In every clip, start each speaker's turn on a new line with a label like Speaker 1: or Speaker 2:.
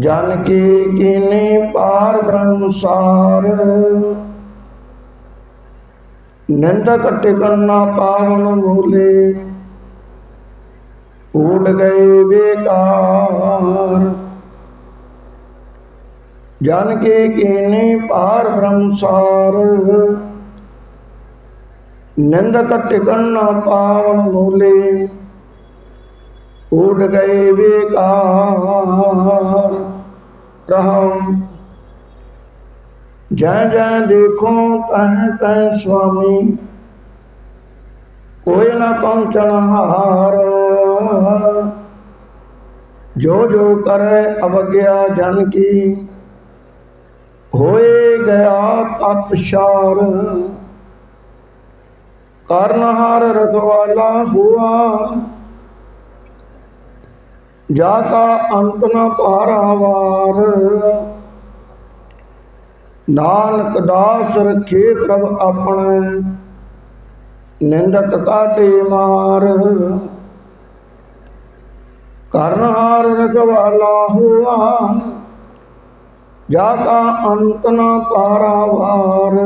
Speaker 1: ਜਨ ਕੀ ਕੀਨੀ ਪਾਰ ਬ੍ਰਹਮ ਸਾਰ। ਨਿੰਦਕ ਟਿਕਣਾ ਪਾਵਨ ਮੂਲੇ। ਉਡ ਗਏ ਬੇਕਾਰ। ਜਨ ਕੀ ਕੀਨੀ ਪਾਰ ਬ੍ਰਹਮ ਸਾਰ। ਨਿੰਦਕ ਟਿਕਣਾ ਪਾਵਨ ਮੂਲੇ। ਉਡ ਗਏ ਬੇਕਾਰ। ਰਹਮ ਜੈ ਜੈ ਦੇਖੋ ਤਹ ਤੈ ਸੁਆਮੀ। ਕੋਈ ਨਾ ਪਹੁੰਚਣ ਹਾਰ। ਜੋ ਜੋ ਕਰੇ ਅਵਗਿਆ ਜਨ ਕੀ। ਹੋਏ ਗਿਆ ਤਤ ਕਰਨਹਾਰ ਰਖਵਾਲਾ ਹੁਆ। ਜਾ ਕਾ ਅੰਤ ਨ ਪਾਰਾਵਾਰ। ਨਾਨਕ ਦਾਸ ਰਖੇ ਪ੍ਰਭ ਆਪਣੇ, ਨਿੰਦਕ ਕਾਟੇ ਮਾਰ। ਕਰਨਹਾਰ ਰਖਵਾਲਾ ਹੁਆ, ਜਾ ਕਾ ਅੰਤ ਨ ਪਾਰਾਵਾਰ।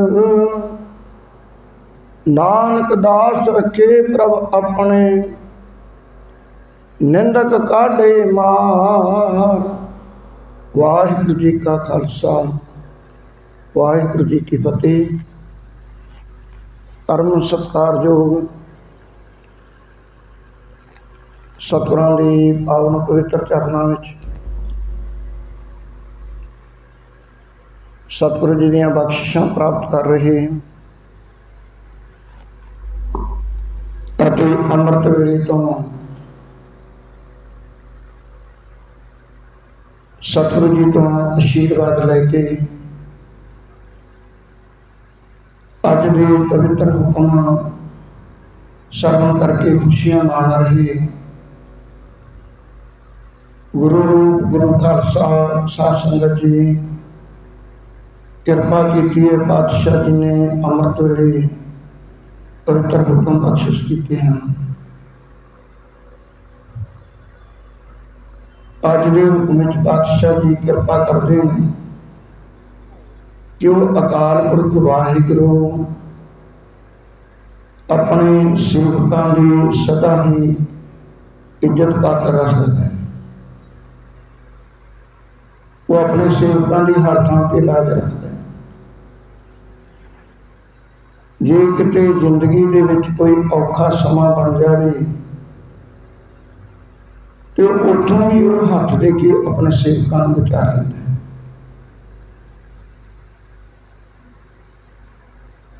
Speaker 1: ਨਾਨਕ ਦਾਸ ਰਖੇ ਪ੍ਰਭ ਆਪਣੇ ਨਿੰਦਕ ਕਾਢੇ ਮਾਰ। ਵਾਹਿਗੁਰੂ ਜੀ ਕਾ ਖਾਲਸਾ, ਵਾਹਿਗੁਰੂ ਜੀ ਕੀ ਫਤਿਹ। ਧਰਮ ਸਤਿਕਾਰਯੋਗ ਸਤਿਗੁਰਾਂ ਦੀ ਪਾਵਨ ਪਵਿੱਤਰ ਚਰਨਾਂ ਵਿੱਚ ਸਤਿਗੁਰੂ ਜੀ ਦੀਆਂ ਬਖਸ਼ਿਸ਼ਾਂ ਪ੍ਰਾਪਤ ਕਰ ਰਹੇ ਹਾਂ। ਅਤੇ ਅੰਮ੍ਰਿਤ ਵੇਲੇ ਤੋਂ ਸਤਿਗੁਰੂ ਜੀ ਤੋਂ ਅਸ਼ੀਰਵਾਦ ਲੈ ਕੇ ਅੱਜ ਦੇ ਪਵਿੱਤਰ ਹੁਕਮ ਸਰਵਨ ਕਰਕੇ ਖੁਸ਼ੀਆਂ ਮਾਣ ਰਹੀ ਗੁਰੂ ਰੂਪ, ਗੁਰੂ ਖਾਲਸਾ ਸਾਧ ਸੰਗਤ ਜੀ ਕਿਰਪਾ ਕੀਤੀ ਹੈ, ਪਾਤਸ਼ਾਹ ਜੀ ਨੇ ਅੰਮ੍ਰਿਤ ਵੇਲੇ ਪਵਿੱਤਰ ਹੁਕਮ ਬਖਸ਼ਿਸ਼ ਕੀਤੇ ਹਨ। ਅੱਜ ਦੇ ਹੁਕਮ ਵਿੱਚ ਪਾਤਸ਼ਾਹ ਜੀ ਕਿਰਪਾ ਕਰਦੇ ਨੇ ਕਿ ਉਹ ਅਕਾਲ ਪੁਰਖ ਵਾਹਿਗੁਰੂ ਆਪਣੇ ਸੇਵਕਾਂ ਦੀ ਸਦਾ ਹੀ ਇੱਜ਼ਤ ਪਾਤਰ ਰੱਖਦਾ ਹੈ। ਉਹ ਆਪਣੇ ਸੇਵਕਾਂ ਦੀ ਹਰ ਥਾਂ ਤੇ ਲਾਜ ਰੱਖਦਾ ਹੈ। ਜੇ ਕਿਤੇ ਜ਼ਿੰਦਗੀ ਦੇ ਵਿੱਚ ਕੋਈ ਔਖਾ ਸਮਾਂ ਬਣ ਜਾਵੇ ਤੇ ਉਹ ਉੱਥੋਂ ਵੀ ਉਹ ਹੱਥ ਦੇ ਕੇ ਆਪਣੇ ਸੇਵਕਾਂ ਨੂੰ ਬਚਾ ਲੈਂਦਾ ਹੈ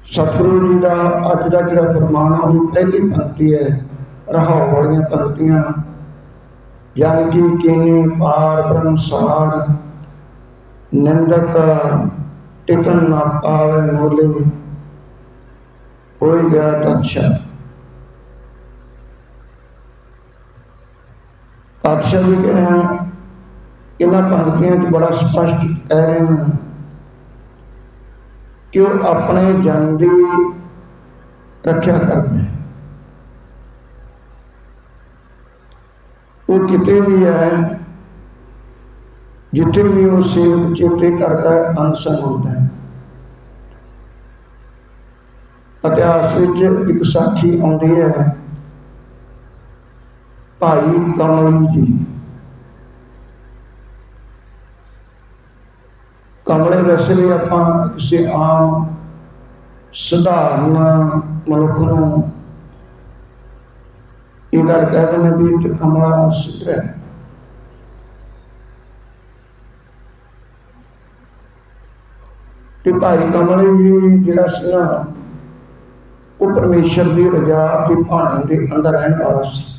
Speaker 1: ਸਤਿਗੁਰੂ ਜੀ ਦਾ ਅੱਜ ਦਾ ਜਿਹੜਾ ਫਰਮਾਨ ਆ ਉਹਦੀ ਪਹਿਲੀ ਪੰਕਤੀ ਹੈ ਰਹਾਉ ਵਾਲੀਆਂ ਪੰਕਤੀਆਂ ਜਨ ਕੀ ਕੀਨੀ ਪਾਰ ਬ੍ਰਹਮ ਸਾਰ ਨਿੰਦਕ ਟਿਕਨ ਨਾ ਪਾਵੇ ਮੋਲੇ ਹੋਈ ਗਿਆ ਤਛਾ ਪਾਤਸ਼ਾਹ ਜੀ ਕਹਿੰਦੇ ਹਨ ਇਹਨਾਂ ਪੰਕਤੀਆਂ 'ਚ ਬੜਾ ਸਪਸ਼ਟ ਕਹਿ ਰਹੇ ਹਨ ਕਿ ਉਹ ਆਪਣੇ ਜਨ ਦੀ ਰੱਖਿਆ ਕਰਦੇ ਉਹ ਕਿਤੇ ਵੀ ਹੈ, ਜਿੱਥੇ ਵੀ ਉਹ ਸੇਵਕ ਚੇਤੇ ਕਰਦਾ ਹੈ ਅਨਸੰਗ ਹੁੰਦਾ ਹੈ। ਇਤਿਹਾਸ ਵਿੱਚ ਇੱਕ ਸਾਖੀ ਆਉਂਦੀ ਹੈ ਭਾਈ ਕਮਲ ਜੀ। ਕਮਲੇ ਵੈਸੇ ਵੀ ਆਪਾਂ ਕਿਸੇ ਆਮ ਸਧਾਰਨ ਮਨੁੱਖ ਨੂੰ ਇਹ ਗੱਲ ਕਹਿ ਦਿੰਦੇ ਵੀ ਇਹ ਕਮਲਾ ਸਿੱਧਰਾ ਹੈ। ਤੇ ਭਾਈ ਕਮਲ ਜੀ ਜਿਹੜਾ ਸੀ ਨਾ ਉਹ ਪਰਮੇਸ਼ਰ ਦੀ ਰਜਾ ਦੀ ਭਾਣੇ ਦੇ ਅੰਦਰ ਰਹਿਣ ਵਾਲਾ ਸੀ।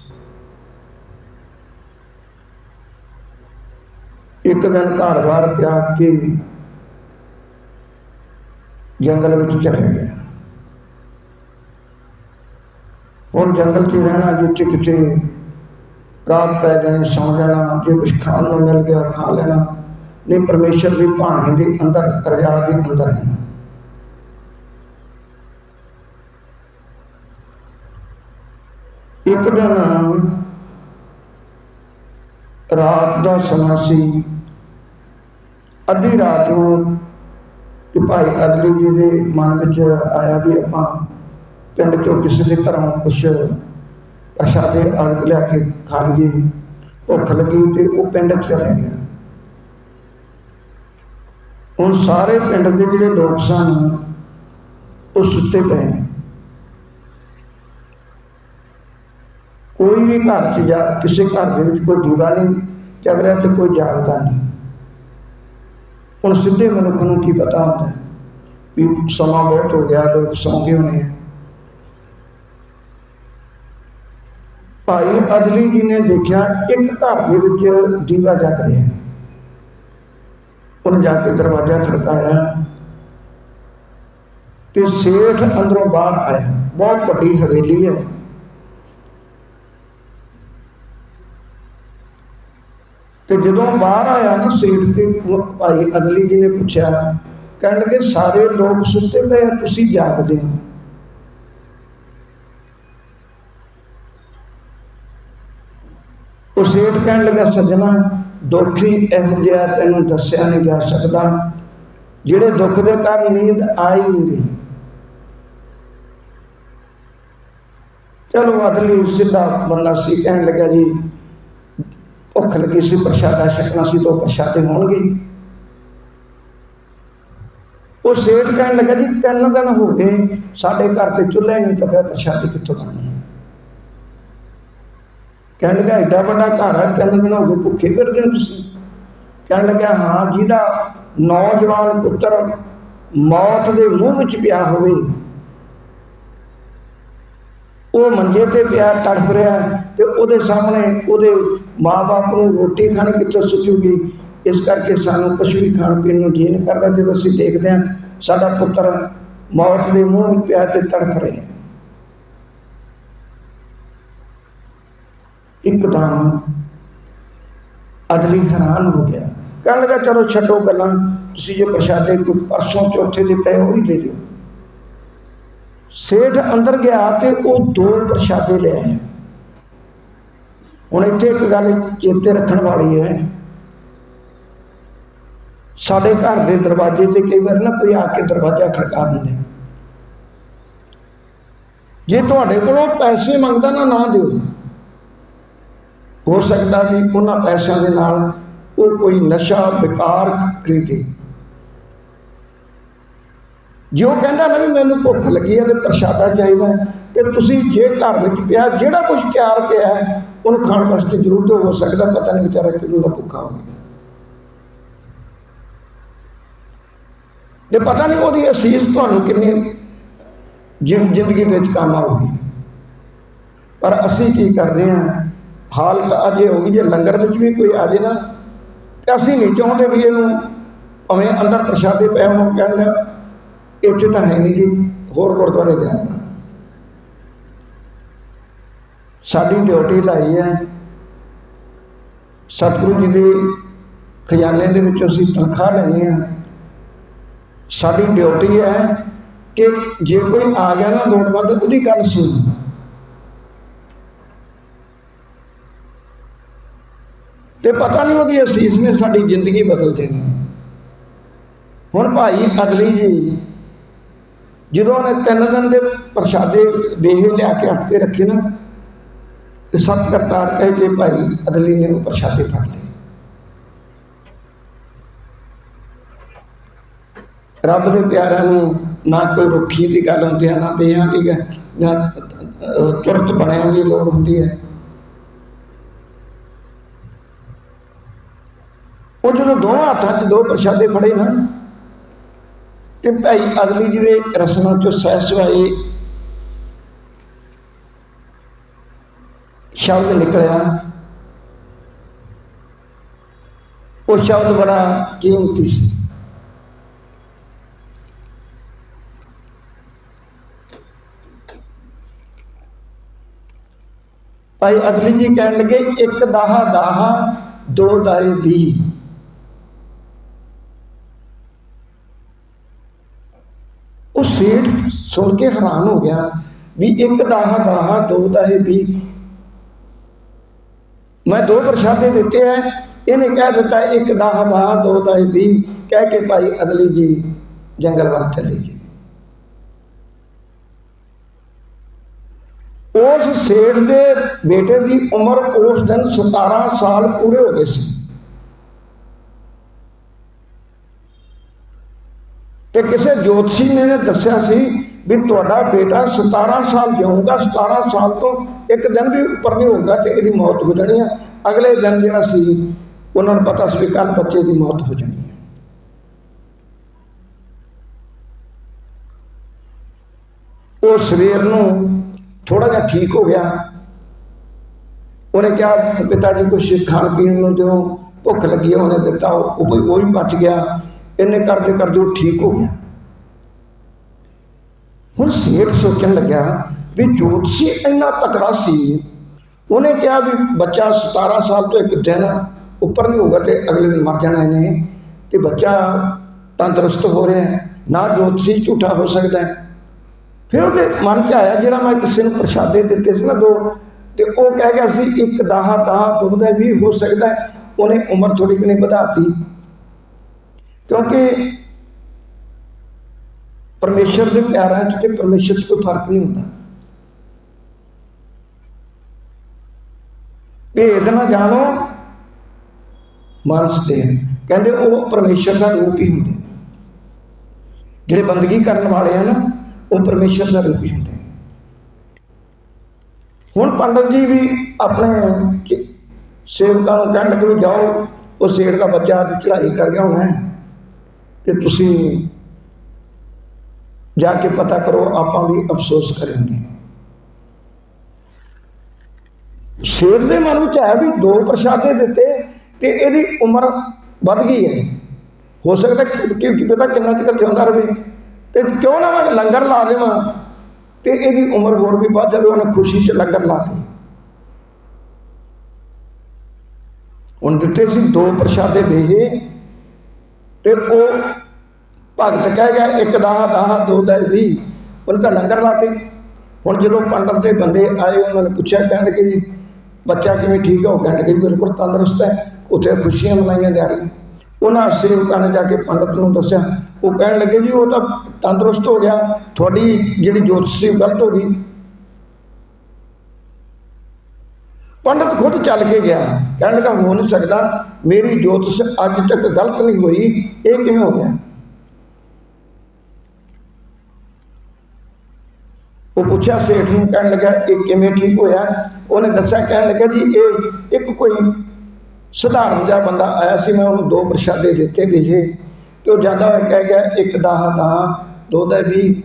Speaker 1: ਇੱਕ ਦਿਨ ਘਰ ਬਾਹਰ ਤਿਆਗ ਕੇ ਜੰਗਲ ਵਿੱਚ ਚਲੇ ਗਿਆ ਹੁਣ ਜੰਗਲ 'ਚ ਰਹਿਣਾ ਜਿੱਥੇ ਕਿਤੇ ਰਾਤ ਪੈ ਜਾਣੀ, ਸੌ ਜਾਣਾ, ਜੇ ਕੁਝ ਖਾਣ ਨੂੰ ਮਿਲ ਗਿਆ, ਖਾ ਲੈਣਾ। ਨਹੀਂ, ਪਰਮੇਸ਼ਰ ਦੀ ਭਾਣੇ ਦੇ ਅੰਦਰ ਰਜਾ ਦੇ ਅੰਦਰ ਰਹਿਣਾ ਇੱਕ ਦਿਨ ਰਾਤ ਦਾ ਸਮਾਂ ਸੀ। ਅੱਧੀ ਰਾਤ ਨੂੰ ਕਿ ਭਾਈ ਅਦਲੀ ਜੀ ਦੇ ਮਨ ਵਿੱਚ ਆਇਆ ਵੀ ਆਪਾਂ ਪਿੰਡ ਚੋਂ ਕਿਸੇ ਦੇ ਘਰੋਂ ਕੁਛ ਪ੍ਰਸ਼ਾਦੇ ਆਦਿ ਲਿਆ ਕੇ ਖਾ ਭੁੱਖ ਲੱਗੀ ਤੇ ਉਹ ਪਿੰਡ ਚਲੇ ਗਿਆ ਹੁਣ ਸਾਰੇ ਪਿੰਡ ਦੇ ਜਿਹੜੇ ਲੋਕ ਸਨ, ਉਹ ਸੁੱਤੇ ਪਏ ਕੋਈ ਵੀ ਘਰ ਚ ਜਾ ਕਿਸੇ ਘਰ ਦੇ ਵਿੱਚ ਕੋਈ ਜੂੜਾ ਨਹੀਂ ਜਗ ਰਿਹਾ ਤੇ ਕੋਈ ਜਾਗਦਾ ਨਹੀਂ। ਹੁਣ ਸਿੱਧੇ ਮਨੁੱਖ ਨੂੰ ਕੀ ਪਤਾ ਹੁੰਦਾ ਹੈ ਵੀ ਸਮਾਂ ਬਹੁਤ ਹੋ ਗਿਆ ਲੋਕ ਸੌਂ ਗਏ ਹੋਣੇ ਆ। ਭਾਈ ਅਦਲੀ ਜੀ ਨੇ ਦੇਖਿਆ ਇੱਕ ਘਰ ਦੇ ਵਿੱਚ ਦੀਵਾ ਜਗ ਰਿਹਾ ਹੈ। ਉਹਨੇ ਜਾ ਕੇ ਦਰਵਾਜ਼ਾ ਖੜਕਾਇਆ ਤੇ ਸੇਠ ਅੰਦਰੋਂ ਬਾਹਰ ਆਇਆ ਬਹੁਤ ਵੱਡੀ ਹਵੇਲੀ ਹੈ ਤੇ ਜਦੋਂ ਬਾਹਰ ਆਇਆ ਨਾ ਸੇਠ ਤੇ ਭਾਈ ਅਦਲੀ ਜੀ ਨੇ ਪੁੱਛਿਆ, ਕਹਿਣ ਲੱਗੇ, ਸਾਰੇ ਲੋਕ ਸੁੱਤੇ ਪਏ ਤੁਸੀਂ ਜਾਗਦੇ ਹੋ। ਉਹ ਸੇਠ ਕਹਿਣ ਲੱਗਾ, ਸੱਜਣਾ, ਦੁੱਖ ਹੀ ਇਹੋ ਜਿਹਾ ਤੈਨੂੰ ਦੱਸਿਆ ਨਹੀਂ ਜਾ ਸਕਦਾ, ਜਿਹੜੇ ਦੁੱਖ ਦੇ ਕਾਰਨ ਨੀਂਦ ਆਈ ਨਹੀਂ ਰਹੀ। ਚਲੋ ਅਦਲੀ ਸਿੱਧਾ ਬੰਦਾ ਸੀ, ਕਹਿਣ ਲੱਗਾ ਜੀ ਭੁੱਖ ਲੱਗੀ ਸੀ, ਪ੍ਰਸ਼ਾਦਾ ਛਕਣਾ ਸੀ ਤਾਂ ਪ੍ਰਸ਼ਾਦੇ ਹੋਣਗੇ ਉਹ ਸੇਠ ਕਹਿਣ ਲੱਗਾ ਜੀ, ਤਿੰਨ ਦਿਨ ਹੋ ਗਏ, ਸਾਡੇ ਘਰ ਤੇ ਚੁੱਲ੍ਹਾ ਨਹੀਂ ਤਾਂ ਫਿਰ ਪ੍ਰਸ਼ਾਦੇ ਕਿੱਥੋਂ ਬਣਨੇ ਕਹਿਣ ਲੱਗਾ, ਐਡਾ ਵੱਡਾ ਘਰ ਹੈ ਤਿੰਨ ਦਿਨ ਹੋ ਗਏ, ਭੁੱਖੇ ਫਿਰਦੇ ਹੋ ਤੁਸੀਂ। ਕਹਿਣ ਲੱਗਾ, ਹਾਂ, ਜਿਹਦਾ ਨੌਜਵਾਨ ਪੁੱਤਰ ਮੌਤ ਦੇ ਮੂੰਹ ਵਿੱਚ ਪਿਆ ਹੋਵੇ, ਉਹ ਮੰਜੇ ਤੇ ਪਿਆ, ਤੜਫ ਰਿਹਾ ਤੇ ਉਹਦੇ ਸਾਹਮਣੇ ਉਹਦੇ ਮਾਪੇ ਨੂੰ ਰੋਟੀ ਖਾਣ ਕਿੱਥੋਂ ਸੁਝੂਗੀ ਇਸ ਕਰਕੇ ਸਾਨੂੰ ਕੁਝ ਵੀ ਖਾਣ ਪੀਣ ਨੂੰ ਜੀ ਨਹੀਂ ਕਰਦਾ, ਜਦੋਂ ਅਸੀਂ ਦੇਖਦੇ ਹਾਂ ਸਾਡਾ ਪੁੱਤਰ ਮੌਤ ਦੇ ਮੂੰਹ ਵਿੱਚ ਪਿਆ ਤੇ ਤੜਫ ਰਿਹਾ ਇੱਕਦਮ ਅਦਲੀ ਹੈਰਾਨ ਹੋ ਗਿਆ। ਕਹਿਣ ਲੱਗਾ, ਚਲੋ ਛੱਡੋ ਗੱਲਾਂ, ਤੁਸੀਂ ਜੇ ਪ੍ਰਸ਼ਾਦੇ ਕੋਈ ਪਰਸੋਂ ਚੌਥੇ ਦੇ ਪਏ ਉਹ ਹੀ ਦੇ ਦਿਓ। ਸੇਠ ਅੰਦਰ ਗਿਆ ਤੇ ਉਹ ਦੋ ਪ੍ਰਸ਼ਾਦੇ ਲੈ ਆਇਆ। ਹੁਣ ਇੱਥੇ ਇੱਕ ਗੱਲ ਚੇਤੇ ਰੱਖਣ ਵਾਲੀ ਹੈ। ਸਾਡੇ ਘਰ ਦੇ ਦਰਵਾਜ਼ੇ ਤੇ ਕਈ ਵਾਰ ਨਾ ਕੋਈ ਆ ਕੇ ਦਰਵਾਜ਼ਾ ਖੜਕਾ ਦਿੰਦੇ ਜੇ ਤੁਹਾਡੇ ਕੋਲੋਂ ਪੈਸੇ ਮੰਗਦਾ ਨਾ ਨਾ ਦਿਓ। ਹੋ ਸਕਦਾ ਵੀ ਉਹਨਾਂ ਪੈਸਿਆਂ ਦੇ ਨਾਲ ਉਹ ਕੋਈ ਨਸ਼ਾ, ਵਿਕਾਰ ਖਰੀਦੇ ਜੇ ਉਹ ਕਹਿੰਦਾ ਨਾ ਵੀ ਮੈਨੂੰ ਭੁੱਖ ਲੱਗੀ ਹੈ ਤੇ ਪ੍ਰਸ਼ਾਦਾ ਚਾਹੀਦਾ ਹੈ, ਤੇ ਤੁਸੀਂ ਜੇ ਘਰ ਵਿੱਚ ਪਿਆ ਜਿਹੜਾ ਕੁਝ ਤਿਆਰ ਪਿਆ ਹੈ ਉਹਨੂੰ ਖਾਣ ਵਾਸਤੇ ਜ਼ਰੂਰ ਦਿਓ ਹੋ ਸਕਦਾ ਪਤਾ ਨਹੀਂ ਵਿਚਾਰਾ ਕਿਦੋਂ ਦਾ ਭੁੱਖਾ ਹੋਵੇ ਜੇ ਪਤਾ ਨਹੀਂ ਉਹਦੀ ਅਸੀਸ ਤੁਹਾਨੂੰ ਕਿੰਨੀ ਜਿੰ- ਜ਼ਿੰਦਗੀ ਵਿੱਚ ਕੰਮ ਆਊਗੀ ਪਰ ਅਸੀਂ ਕੀ ਕਰਦੇ ਹਾਂ ਹਾਲਤ ਅਜੇ ਹੋ ਗਈ ਜੇ ਲੰਗਰ ਵਿੱਚ ਵੀ ਕੋਈ ਆ ਜੇ ਨਾ ਤੇ ਅਸੀਂ ਨਹੀਂ ਚਾਹੁੰਦੇ ਵੀ ਇਹਨੂੰ ਭਾਵੇਂ ਅੰਦਰ ਪ੍ਰਸ਼ਾਦੇ ਪਏ ਹੋਣ ਕਹਿੰਦਾ ਇੱਥੇ ਤਾਂ ਹੈ ਨਹੀਂ ਜੀ, ਹੋਰ ਗੁਰਦੁਆਰੇ ਜਾਣਾ ਸਾਡੀ ਡਿਊਟੀ ਲਾਈ ਹੈ। ਸਤਿਗੁਰੂ ਜੀ ਦੇ ਖਜ਼ਾਨੇ ਦੇ ਵਿੱਚੋਂ ਅਸੀਂ ਤਨਖਾਹ ਲੈਣੀ ਹਾਂ। ਸਾਡੀ ਡਿਊਟੀ ਹੈ ਕਿ ਜੇ ਕੋਈ ਆ ਗਿਆ ਨਾ ਲੋੜਵੰਦ, ਉਹਦੀ ਗੱਲ ਸੁਣ। ਤੇ ਪਤਾ ਨਹੀਂ ਉਹਦੀ ਅਸੀਸ ਨੇ ਸਾਡੀ ਜ਼ਿੰਦਗੀ ਬਦਲ ਦੇਣੀ। ਹੁਣ ਭਾਈ ਅਦਲੀ ਜੀ ਜਦੋਂ ਉਹਨੇ ਤਿੰਨ ਦਿਨ ਦੇ ਪ੍ਰਸ਼ਾਦੇ ਵੇਹੇ ਲਿਆ ਕੇ ਹੱਥ ਤੇ ਰੱਖੇ ਨਾ, ਤੇ ਸਤ ਕਰਤਾਰ ਕਹੇ ਤੇ ਭਾਈ ਅਦਲੀ ਨੇ ਉਹ ਪ੍ਰਸ਼ਾਦੇ ਫੜ ਲਏ। ਰੱਬ ਦੇ ਪਿਆਰਿਆਂ ਨੂੰ ਨਾ ਕੋਈ ਰੁੱਖੀ ਦੀ ਗੱਲ ਹੁੰਦੀ ਹੈ ਨਾ ਬੇਹਾਂ ਦੀ ਗੱਲ, ਨਾ ਤੁਰਤ ਬਣਿਆ ਦੀ ਲੋੜ ਹੁੰਦੀ ਹੈ ਉਹ ਜਦੋਂ ਦੋਵਾਂ ਹੱਥਾਂ 'ਚ ਦੋ ਪ੍ਰਸ਼ਾਦੇ ਫੜੇ ਨਾ ਤੇ ਭਾਈ ਅਗਲੀ ਜੀ ਦੇ ਰਸਮਾਂ 'ਚੋਂ ਸਹਿਸਵਾਏ ਸ਼ਬਦ ਨਿਕਲਿਆ। ਉਹ ਸ਼ਬਦ ਬੜਾ ਕੀਮਤੀ ਸੀ ਭਾਈ ਅਗਲੀ ਜੀ ਕਹਿਣ ਲੱਗੇ, ਇੱਕ ਦਾਹਾ ਦਾਹਾ, ਦੋ ਦਾਏ ਵੀ ਉਹ ਸੇਠ ਸੁਣ ਕੇ ਹੈਰਾਨ ਹੋ ਗਿਆ ਵੀ ਇੱਕ ਦਾਹਾ ਦਾਹਾ, ਦੋ ਦਾਏ ਵੀ। ਮੈਂ ਦੋ ਪ੍ਰਸ਼ਾਦੇ ਦਿੱਤੇ ਐ, ਇਹਨੇ ਕਹਿ ਦਿੱਤਾ, ਇੱਕ ਦਾ ਹਵਾ ਦੋ ਦਾ ਵੀ। ਕਹਿ ਕੇ ਭਾਈ ਅਗਲੀ ਜੀ ਜੰਗਲ ਵੱਲ ਚਲੀ ਗਈ। ਉਸ ਸੇਠ ਦੇ ਬੇਟੇ ਦੀ ਉਮਰ ਉਸ ਦਿਨ 17 ਸਾਲ ਪੂਰੇ ਹੋ ਗਏ ਸੀ। ਤੇ ਕਿਸੇ ਜੋਤਸ਼ੀ ਨੇ ਨੇ ਦੱਸਿਆ ਸੀ ਵੀ ਤੁਹਾਡਾ ਬੇਟਾ 17 ਸਾਲ ਜਿਊਗਾ 17 ਸਾਲ ਤੋਂ ਇੱਕ ਦਿਨ ਵੀ ਉੱਪਰ ਨਹੀਂ ਹੋਊਗਾ ਤੇ ਇਹਦੀ ਮੌਤ ਹੋ ਜਾਣੀ ਆ। ਅਗਲੇ ਦਿਨ ਜਿਹੜਾ ਸੀ, ਉਹਨਾਂ ਨੂੰ ਪਤਾ ਸੀ ਕੱਲ ਬੱਚੇ ਦੀ ਮੌਤ ਹੋ ਜਾਣੀ ਹੈ ਉਹ ਸਰੀਰ ਨੂੰ ਥੋੜਾ ਜਿਹਾ ਠੀਕ ਹੋ ਗਿਆ। ਉਹਨੇ ਕਿਹਾ, ਪਿਤਾ ਜੀ ਕੁਛ ਖਾਣ ਪੀਣ ਨੂੰ ਦਿਓ, ਭੁੱਖ ਲੱਗੀ ਉਹਨੇ ਦਿੱਤਾ ਉਹ ਵੀ ਬਚ ਗਿਆ। ਇਹਨੇ ਕਰਦੇ ਕਰਦੇ ਉਹ ਠੀਕ ਹੋ ਗਿਆ। ਹੁਣ ਸੇਠ ਸੋਚਣ ਲੱਗਿਆ ਵੀ ਜੋਤਸ਼ੀ ਇੰਨਾ ਤਕੜਾ ਸੀ। ਉਹਨੇ ਕਿਹਾ ਵੀ ਬੱਚਾ 17 ਸਾਲ ਤੋਂ ਇੱਕ ਦਿਨ ਉੱਪਰ ਨਹੀਂ ਹੋਊਗਾ ਤੇ ਅਗਲੇ ਦਿਨ ਮਰ ਜਾਣਾ ਇਹਨੇ। ਤੇ ਬੱਚਾ ਤੰਦਰੁਸਤ ਹੋ ਰਿਹਾ ਹੈ, ਨਾ ਜੋਤਸ਼ੀ ਝੂਠਾ ਹੋ ਸਕਦਾ ਹੈ। ਫਿਰ ਉਹਦੇ ਮਨ 'ਚ ਆਇਆ ਜਿਹੜਾ ਮੈਂ ਕਿਸੇ ਨੂੰ ਪ੍ਰਸ਼ਾਦੇ ਦਿੱਤੇ ਸੀ ਨਾ ਦੋ, ਤੇ ਉਹ ਕਹਿ ਗਿਆ ਸੀ, ਇੱਕ ਦਾਹਾ ਦਾਹਾ ਦੁੱਧ ਦਾ ਵੀ ਹੋ ਸਕਦਾ ਉਹਨੇ ਉਮਰ ਥੋੜੀ ਜਿਹੀ ਵਧਾਤੀ। ਕਿਉਂਕਿ ਪਰਮੇਸ਼ਰ ਦੇ ਪਿਆਰਾਂ 'ਚ ਤੇ ਪਰਮੇਸ਼ਰ 'ਚ ਕੋਈ ਫ਼ਰਕ ਨਹੀਂ ਹੁੰਦਾ। ਭੇਦ ਨਾ ਜਾਣੋ, ਮਾਨਸ ਤੇ। ਕਹਿੰਦੇ ਉਹ ਪਰਮੇਸ਼ਰ ਦਾ ਰੂਪ ਹੀ ਹੁੰਦੇ ਜਿਹੜੇ ਬੰਦਗੀ ਕਰਨ ਵਾਲੇ ਆ ਨਾ, ਉਹ ਪਰਮੇਸ਼ਰ ਦਾ ਰੂਪ ਹੀ ਹੁੰਦੇ ਨੇ। ਹੁਣ ਪੰਡਤ ਜੀ ਵੀ ਆਪਣੇ ਸੇਵਕਾਂ ਨੂੰ ਕਹਿਣ ਲੱਗੇ ਜਾਓ, ਉਹ ਸ਼ੇਰ ਦਾ ਬੱਚਾ ਚੜਾਈ ਕਰ ਗਿਆ ਹੋਣਾ ਹੈ ਤੁਸੀਂ ਜਾ ਕੇ ਪਤਾ ਕਰੋ, ਆਪਾਂ ਵੀ ਅਫਸੋਸ ਕਰਾਂਗੇ। ਸ਼ੇਰ ਦੇ ਮਨ ਵਿੱਚ ਆਇਆ ਵੀ ਦੋ ਪ੍ਰਸ਼ਾਦੇ ਦਿੱਤੇ ਤੇ ਇਹਦੀ ਉਮਰ ਵੱਧ ਗਈ ਹੈ। ਹੋ ਸਕਦਾ ਕਿ ਪਤਾ ਕਿੰਨਾ ਚਿਰ ਜਿਉਂਦਾ ਰਹੇ। ਤੇ ਕਿਉਂ ਨਾ ਮੈਂ ਲੰਗਰ ਲਾ ਦੇਵਾਂ ਤੇ ਇਹਦੀ ਉਮਰ ਹੋਰ ਵੀ ਵੱਧ ਜਾਵੇ, ਉਹਨੇ ਖੁਸ਼ੀ 'ਚ ਲੰਗਰ ਲਾ ਦਿੱਤਾ। ਹੁਣ ਦਿੱਤੇ ਸੀ ਦੋ ਪ੍ਰਸ਼ਾਦੇ ਭੇਜੇ ਤੇ ਉਹ ਭਗਤ ਕਹਿ ਗਿਆ, ਇੱਕ ਦਾਹ ਦਾਹ, ਦੋ ਦਾ ਵੀ ਉਹਨੇ ਤਾਂ ਲੰਗਰ ਲਾਤੇ ਹੁਣ ਜਦੋਂ ਪੰਡਤ ਦੇ ਬੰਦੇ ਆਏ, ਉਹਨਾਂ ਨੇ ਪੁੱਛਿਆ, ਕਹਿਣ ਲੱਗੇ ਜੀ ਬੱਚਾ ਕਿਵੇਂ ਠੀਕ ਹੋ ਕਹਿਣ ਲੱਗੇ ਜੀ ਬਿਲਕੁਲ ਤੰਦਰੁਸਤ ਹੈ। ਉੱਥੇ ਖੁਸ਼ੀਆਂ ਮਨਾਈਆਂ ਜਾ ਰਹੀਆਂ। ਉਹਨਾਂ ਸੇਵਕਾਂ ਨੇ ਜਾ ਕੇ ਪੰਡਤ ਨੂੰ ਦੱਸਿਆ, ਉਹ ਕਹਿਣ ਲੱਗੇ, ਜੀ, ਉਹ ਤਾਂ ਤੰਦਰੁਸਤ ਹੋ ਗਿਆ। ਤੁਹਾਡੀ ਜਿਹੜੀ ਜੋਤਿਸ਼ ਸੀ ਗਲਤ ਹੋ ਗਈ। ਪੰਡਤ ਖੁਦ ਚੱਲ ਕੇ ਗਿਆ। ਕਹਿਣ ਲੱਗਾ, ਹੋ ਨਹੀਂ ਸਕਦਾ। ਮੇਰੀ ਜੋਤਿਸ਼ ਅੱਜ ਤੱਕ ਗਲਤ ਨਹੀਂ ਹੋਈ। ਇਹ ਕਿਵੇਂ ਹੋ ਗਿਆ? ਉਹ ਪੁੱਛਿਆ, ਸੇਠ ਨੂੰ ਕਹਿਣ ਲੱਗਾ ਇਹ ਕਿਵੇਂ ਠੀਕ ਹੋਇਆ? ਉਹਨੇ ਦੱਸਿਆ, ਕਹਿਣ ਲੱਗਾ ਜੀ, ਇਹ ਇੱਕ ਕੋਈ ਸਧਾਰਨ ਜਿਹਾ ਬੰਦਾ ਆਇਆ ਸੀ, ਮੈਂ ਉਹਨੂੰ ਦੋ ਪ੍ਰਸ਼ਾਦੇ ਦਿੱਤੇ ਭੇਜੇ ਤੇ ਉਹ ਜਾਂਦਾ ਹੋਇਆ ਕਹਿ ਗਿਆ, ਇੱਕ ਦਾਹ ਦਾ ਦੋ ਦਾ ਵੀ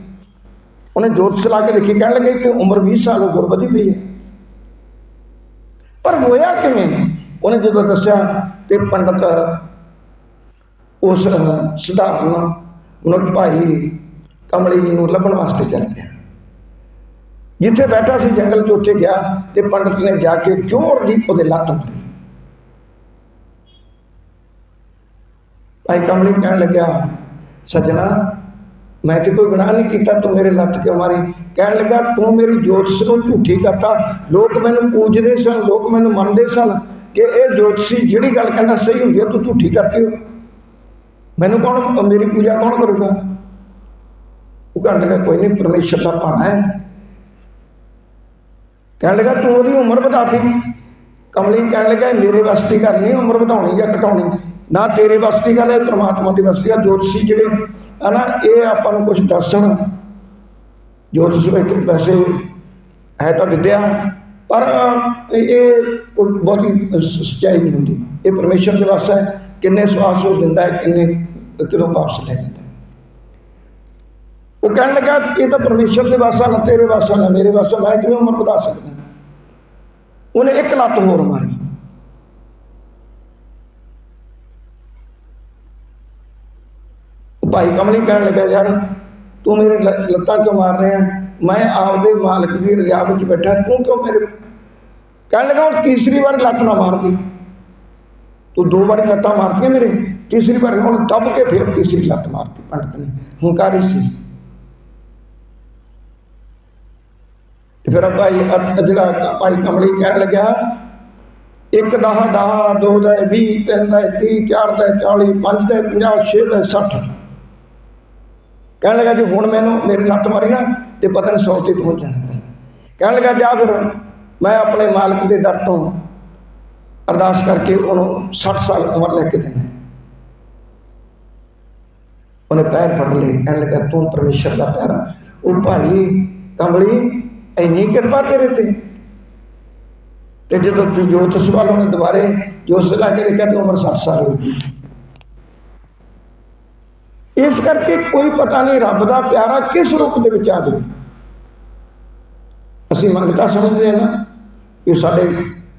Speaker 1: ਉਹਨੇ ਜੋਤ ਸਲਾ ਕੇ ਦੇਖੀ, ਕਹਿਣ ਲੱਗੇ ਕਿ ਉਮਰ 20 ਸਾਲ ਹੋਰ ਵਧੀ ਪਈ ਹੈ। ਪਰ ਹੋਇਆ ਕਿਵੇਂ? ਉਹਨੇ ਜਦੋਂ ਦੱਸਿਆ ਤੇ ਪੰਡਤ ਉਸ ਸਧਾਰਨ ਮਨੁੱਖ ਭਾਈ ਕਮਲੀ ਜੀ ਨੂੰ ਲੱਭਣ ਵਾਸਤੇ ਚੱਲ ਗਿਆ। ਜਿੱਥੇ ਬੈਠਾ ਸੀ ਜੰਗਲ 'ਚ, ਉੱਥੇ ਗਿਆ ਤੇ ਪੰਡਤ ਨੇ ਜਾ ਕੇ ਕਿਉਂ ਦੀ ਉਹਦੇ ਲੱਤ ਮਾਰੀ ਭਾਈ ਕਮਲੀ ਕਹਿਣ ਲੱਗਿਆ, ਸਜਣਾ, ਮੈਂ ਤੇ ਕੋਈ ਗੁਨਾਹ ਨਹੀਂ ਕੀਤਾ, ਤੂੰ ਮੇਰੇ ਲੱਤ ਕਿਉਂ ਮਾਰੀ? ਕਹਿਣ ਲੱਗਾ, ਤੂੰ ਮੇਰੀ ਜੋਤਿਸ਼ ਨੂੰ ਝੂਠੀ ਕਰਤਾ। ਲੋਕ ਮੈਨੂੰ ਪੂਜਦੇ ਸਨ, ਲੋਕ ਮੈਨੂੰ ਮੰਨਦੇ ਸਨ ਕਿ ਇਹ ਜੋਤਿਸ਼ੀ ਜਿਹੜੀ ਗੱਲ ਕਹਿੰਦਾ ਸਹੀ ਹੁੰਦੀ ਹੈ ਤੂੰ ਝੂਠੀ ਕਰਤੀ ਹੋ ਮੈਨੂੰ ਕੌਣ, ਮੇਰੀ ਪੂਜਾ ਕੌਣ ਕਰੂਗਾ? ਉਹ ਕਹਿਣ ਲੱਗਾ, ਕੋਈ ਨਹੀਂ, ਪਰਮੇਸ਼ਰ ਦਾ ਭਾਣਾ ਹੈ। ਕਹਿਣ ਲੱਗਾ, ਤੂੰ ਉਹਦੀ ਉਮਰ ਵਧਾਤੀ ਕਮਲੀ ਕਹਿਣ ਲੱਗਾ, ਮੇਰੇ ਵੱਸ ਦੀ ਗੱਲ ਨਹੀਂ, ਉਮਰ ਵਧਾਉਣੀ ਜਾਂ ਘਟਾਉਣੀ। ਨਾ ਤੇਰੇ ਵੱਸ ਦੀ ਗੱਲ ਹੈ, ਪ੍ਰਮਾਤਮਾ ਦੀ ਵੱਸ ਦੀ ਹੈ, ਜੋਤਸ਼ੀ ਜਿਹੜੇ ਹਨਾ ਇਹ ਆਪਾਂ ਨੂੰ ਕੁਝ ਦੱਸਣ। ਜੋਤਿਸ਼ ਵਿੱਚ ਵੈਸੇ ਹੈ ਤਾਂ ਵਿਦਿਆ, ਪਰ ਇਹ ਇਹ ਬਹੁਤੀ ਸੱਚਾਈ ਨਹੀਂ ਹੁੰਦੀ। ਇਹ ਪਰਮੇਸ਼ਰ ਦੇ ਵਾਸਤੇ ਕਿੰਨੇ ਸਵਾਸ ਉਹ ਦਿੰਦਾ ਹੈ, ਕਿੰਨੇ ਕਿਦੋਂ ਵਾਪਸ ਲੈ ਜਾਂਦਾ ਉਹ ਕਹਿਣ ਲੱਗਾ ਇਹ ਤਾਂ ਪਰਮੇਸ਼ਰ ਦੇ ਵਾਸਾ ਨਾ ਤੇਰੇ ਵਾਸਾ ਨਾ ਮੇਰੇ ਵਾਸਾ ਮੈਂ ਕਿਵੇਂ ਉਮਰ ਵਧਾ ਸਕਦਾ? ਉਹਨੇ ਇੱਕ ਲੱਤ ਹੋਰ ਮਾਰੀ। ਭਾਈ ਕਮਲੀ ਕਹਿਣ ਲੱਗਾ, ਯਾਰ ਤੂੰ ਮੇਰੇ ਲੱਤਾਂ ਕਿਉਂ ਮਾਰ ਰਿਹਾ? ਮੈਂ ਆਪਦੇ ਮਾਲਕ ਦੀ ਰਜਾ ਵਿੱਚ ਬੈਠਾ, ਤੂੰ ਕਿਉਂ ਮੇਰੇ ਕਹਿਣ ਲੱਗਾ, ਹੁਣ ਤੀਸਰੀ ਵਾਰ ਲੱਤ ਨਾ ਮਾਰਦੀ ਤੂੰ ਦੋ ਵਾਰੀ ਲੱਤਾਂ ਮਾਰਤੀਆਂ ਮੇਰੇ, ਤੀਸਰੀ ਵਾਰ ਹੁਣ ਦੱਬ ਕੇ ਫਿਰ ਤੀਸਰੀ ਲੱਤ ਮਾਰਤੀ ਪੰਡਤ ਨੇ। ਹੰਕਾਰੀ ਸੀ। ਤੇ ਫਿਰ ਭਾਈ ਜਿਹੜਾ ਭਾਈ ਕਮਲੀ ਕਹਿਣ ਲੱਗਿਆ। ਇੱਕ ਦਹਾ ਦਹਾ ਦੋ ਦਾ 20 ਤਿੰਨ ਦਾ 30 ਚਾਰ ਦਾ 40 ਪੰਜ ਦਾ 50 ਛੇ ਦਾ 60 ਕਹਿਣ ਲੱਗਾ ਜੀ ਹੁਣ ਮੈਨੂੰ ਮੇਰੀ ਲੱਤ ਮਾਰੀ ਨਾ ਤੇ ਪਤਾ ਨਹੀਂ 100 ਤੇ ਪਹੁੰਚ ਜਾਣਾ। ਕਹਿਣ ਲੱਗਾ ਜਾ ਫਿਰ ਮੈਂ ਆਪਣੇ ਮਾਲਕ ਦੇ ਦਰ ਤੋਂ ਅਰਦਾਸ ਕਰਕੇ ਉਹਨੂੰ 60 ਸਾਲ ਉਮਰ ਲੈ ਕੇ ਦੇਣਾ। ਉਹਨੇ ਪੈਰ ਫੜ ਲਏ। ਕਹਿਣ ਲੱਗਾ ਤੂੰ ਪਰਮੇਸ਼ਰ ਦਾ ਪਿਆਰਾ, ਉਹ ਭਾਈ ਕਮਲੀ ਇੰਨੀ ਕਿਰਪਾ ਤੇਰੇ ਤੇ। ਤੇ ਜਦੋਂ ਤੂੰ ਜੋਤ ਸਵਾਲ ਉਹਨੇ ਦੁਬਾਰੇ ਜੋਤ ਸਲਾ ਕੇ ਦੇਖਿਆ ਤੇ ਉਮਰ 60 ਸਾਲ ਹੋ ਗਈ ਇਸ ਕਰਕੇ ਕੋਈ ਪਤਾ ਨਹੀਂ ਰੱਬ ਦਾ ਪਿਆਰਾ ਕਿਸ ਰੂਪ ਦੇ ਵਿੱਚ ਆ ਜਾਵੇ। ਅਸੀਂ ਮੰਗਤਾ ਸਮਝਦੇ ਹਾਂ ਨਾ ਕਿ ਸਾਡੇ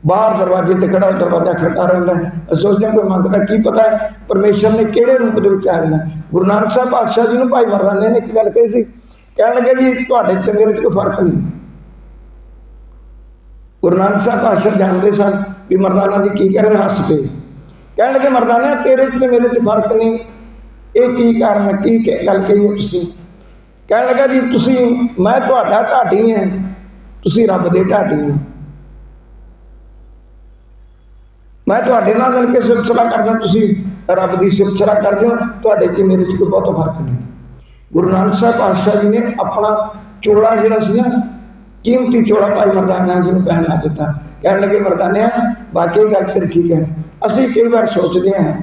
Speaker 1: ਬਾਹਰ ਦਰਵਾਜ਼ੇ ਤੇ ਖੜਾ ਹੋ ਦਰਵਾਜ਼ਾ ਖੜਕਾ ਰਹਿੰਦਾ ਅਸੀਂ ਸੋਚਦੇ ਹਾਂ ਕੋਈ ਮੰਗਤਾ ਕੀ ਪਤਾ ਹੈ, ਪਰਮੇਸ਼ਰ ਨੇ ਕਿਹੜੇ ਰੂਪ ਦੇ ਵਿੱਚ ਆ ਜਾਣਾ ਗੁਰੂ ਨਾਨਕ ਸਾਹਿਬ ਪਾਤਸ਼ਾਹ ਜੀ ਨੂੰ ਭਾਈ ਮਰਦਾਨੇ ਨੇ ਇੱਕ ਗੱਲ ਕਹੀ ਸੀ ਕਹਿਣ ਲੱਗੇ ਜੀ, ਤੁਹਾਡੇ ਚੰਗੇ ਵਿੱਚ ਕੋਈ ਫ਼ਰਕ ਨਹੀਂ। ਗੁਰੂ ਨਾਨਕ ਸਾਹਿਬ ਪਾਤਸ਼ਾਹ ਜਾਣਦੇ ਸਨ ਵੀ ਮਰਦਾਨਾ ਜੀ ਕੀ ਕਰ ਰਹੇ ਹੱਸ ਪਏ। ਕਹਿਣ ਲੱਗੇ, ਮਰਦਾਨਾ, ਤੇਰੇ ਤੇ ਮੇਰੇ ਚ ਫ਼ਰਕ ਨਹੀਂ। ਇਹ ਕੀ ਕਾਰਨ ਕੀ ਗੱਲ ਕਹੀ ਤੁਸੀਂ? ਕਹਿਣ ਲੱਗਾ ਜੀ, ਤੁਸੀਂ, ਮੈਂ ਤੁਹਾਡਾ ਢਾਡੀ ਹਾਂ। ਤੁਸੀਂ ਰੱਬ ਦੇ ਢਾਡੀ ਹੋ। ਮੈਂ ਤੁਹਾਡੇ ਨਾਲ ਮਿਲ ਕੇ ਸਿਲਸਿਲਾ ਕਰਦਾ, ਤੁਸੀਂ ਰੱਬ ਦੀ ਸਿਲਸਿਲਾ ਕਰਦੇ ਹੋ। ਤੁਹਾਡੇ 'ਚ ਮੇਰੇ 'ਚ ਕੋਈ ਬਹੁਤ ਫ਼ਰਕ ਨਹੀਂ। ਗੁਰੂ ਨਾਨਕ ਸਾਹਿਬ ਪਾਤਸ਼ਾਹ ਜੀ ਨੇ ਆਪਣਾ ਚੋਲਾ ਜਿਹੜਾ ਸੀ ਨਾ ਕੀਮਤੀ ਚੋਲਾ ਭਾਈ ਮਰਦਾਨਾ ਜੀ ਨੂੰ ਪਹਿਨਾ ਦਿੱਤਾ। ਕਹਿਣ ਲੱਗੇ, ਮਰਦਾਨਿਆ ਬਾਕੀ ਗੱਲ ਤੇਰੀ ਠੀਕ ਹੈ। ਅਸੀਂ ਕਈ ਵਾਰ ਸੋਚਦੇ ਹਾਂ,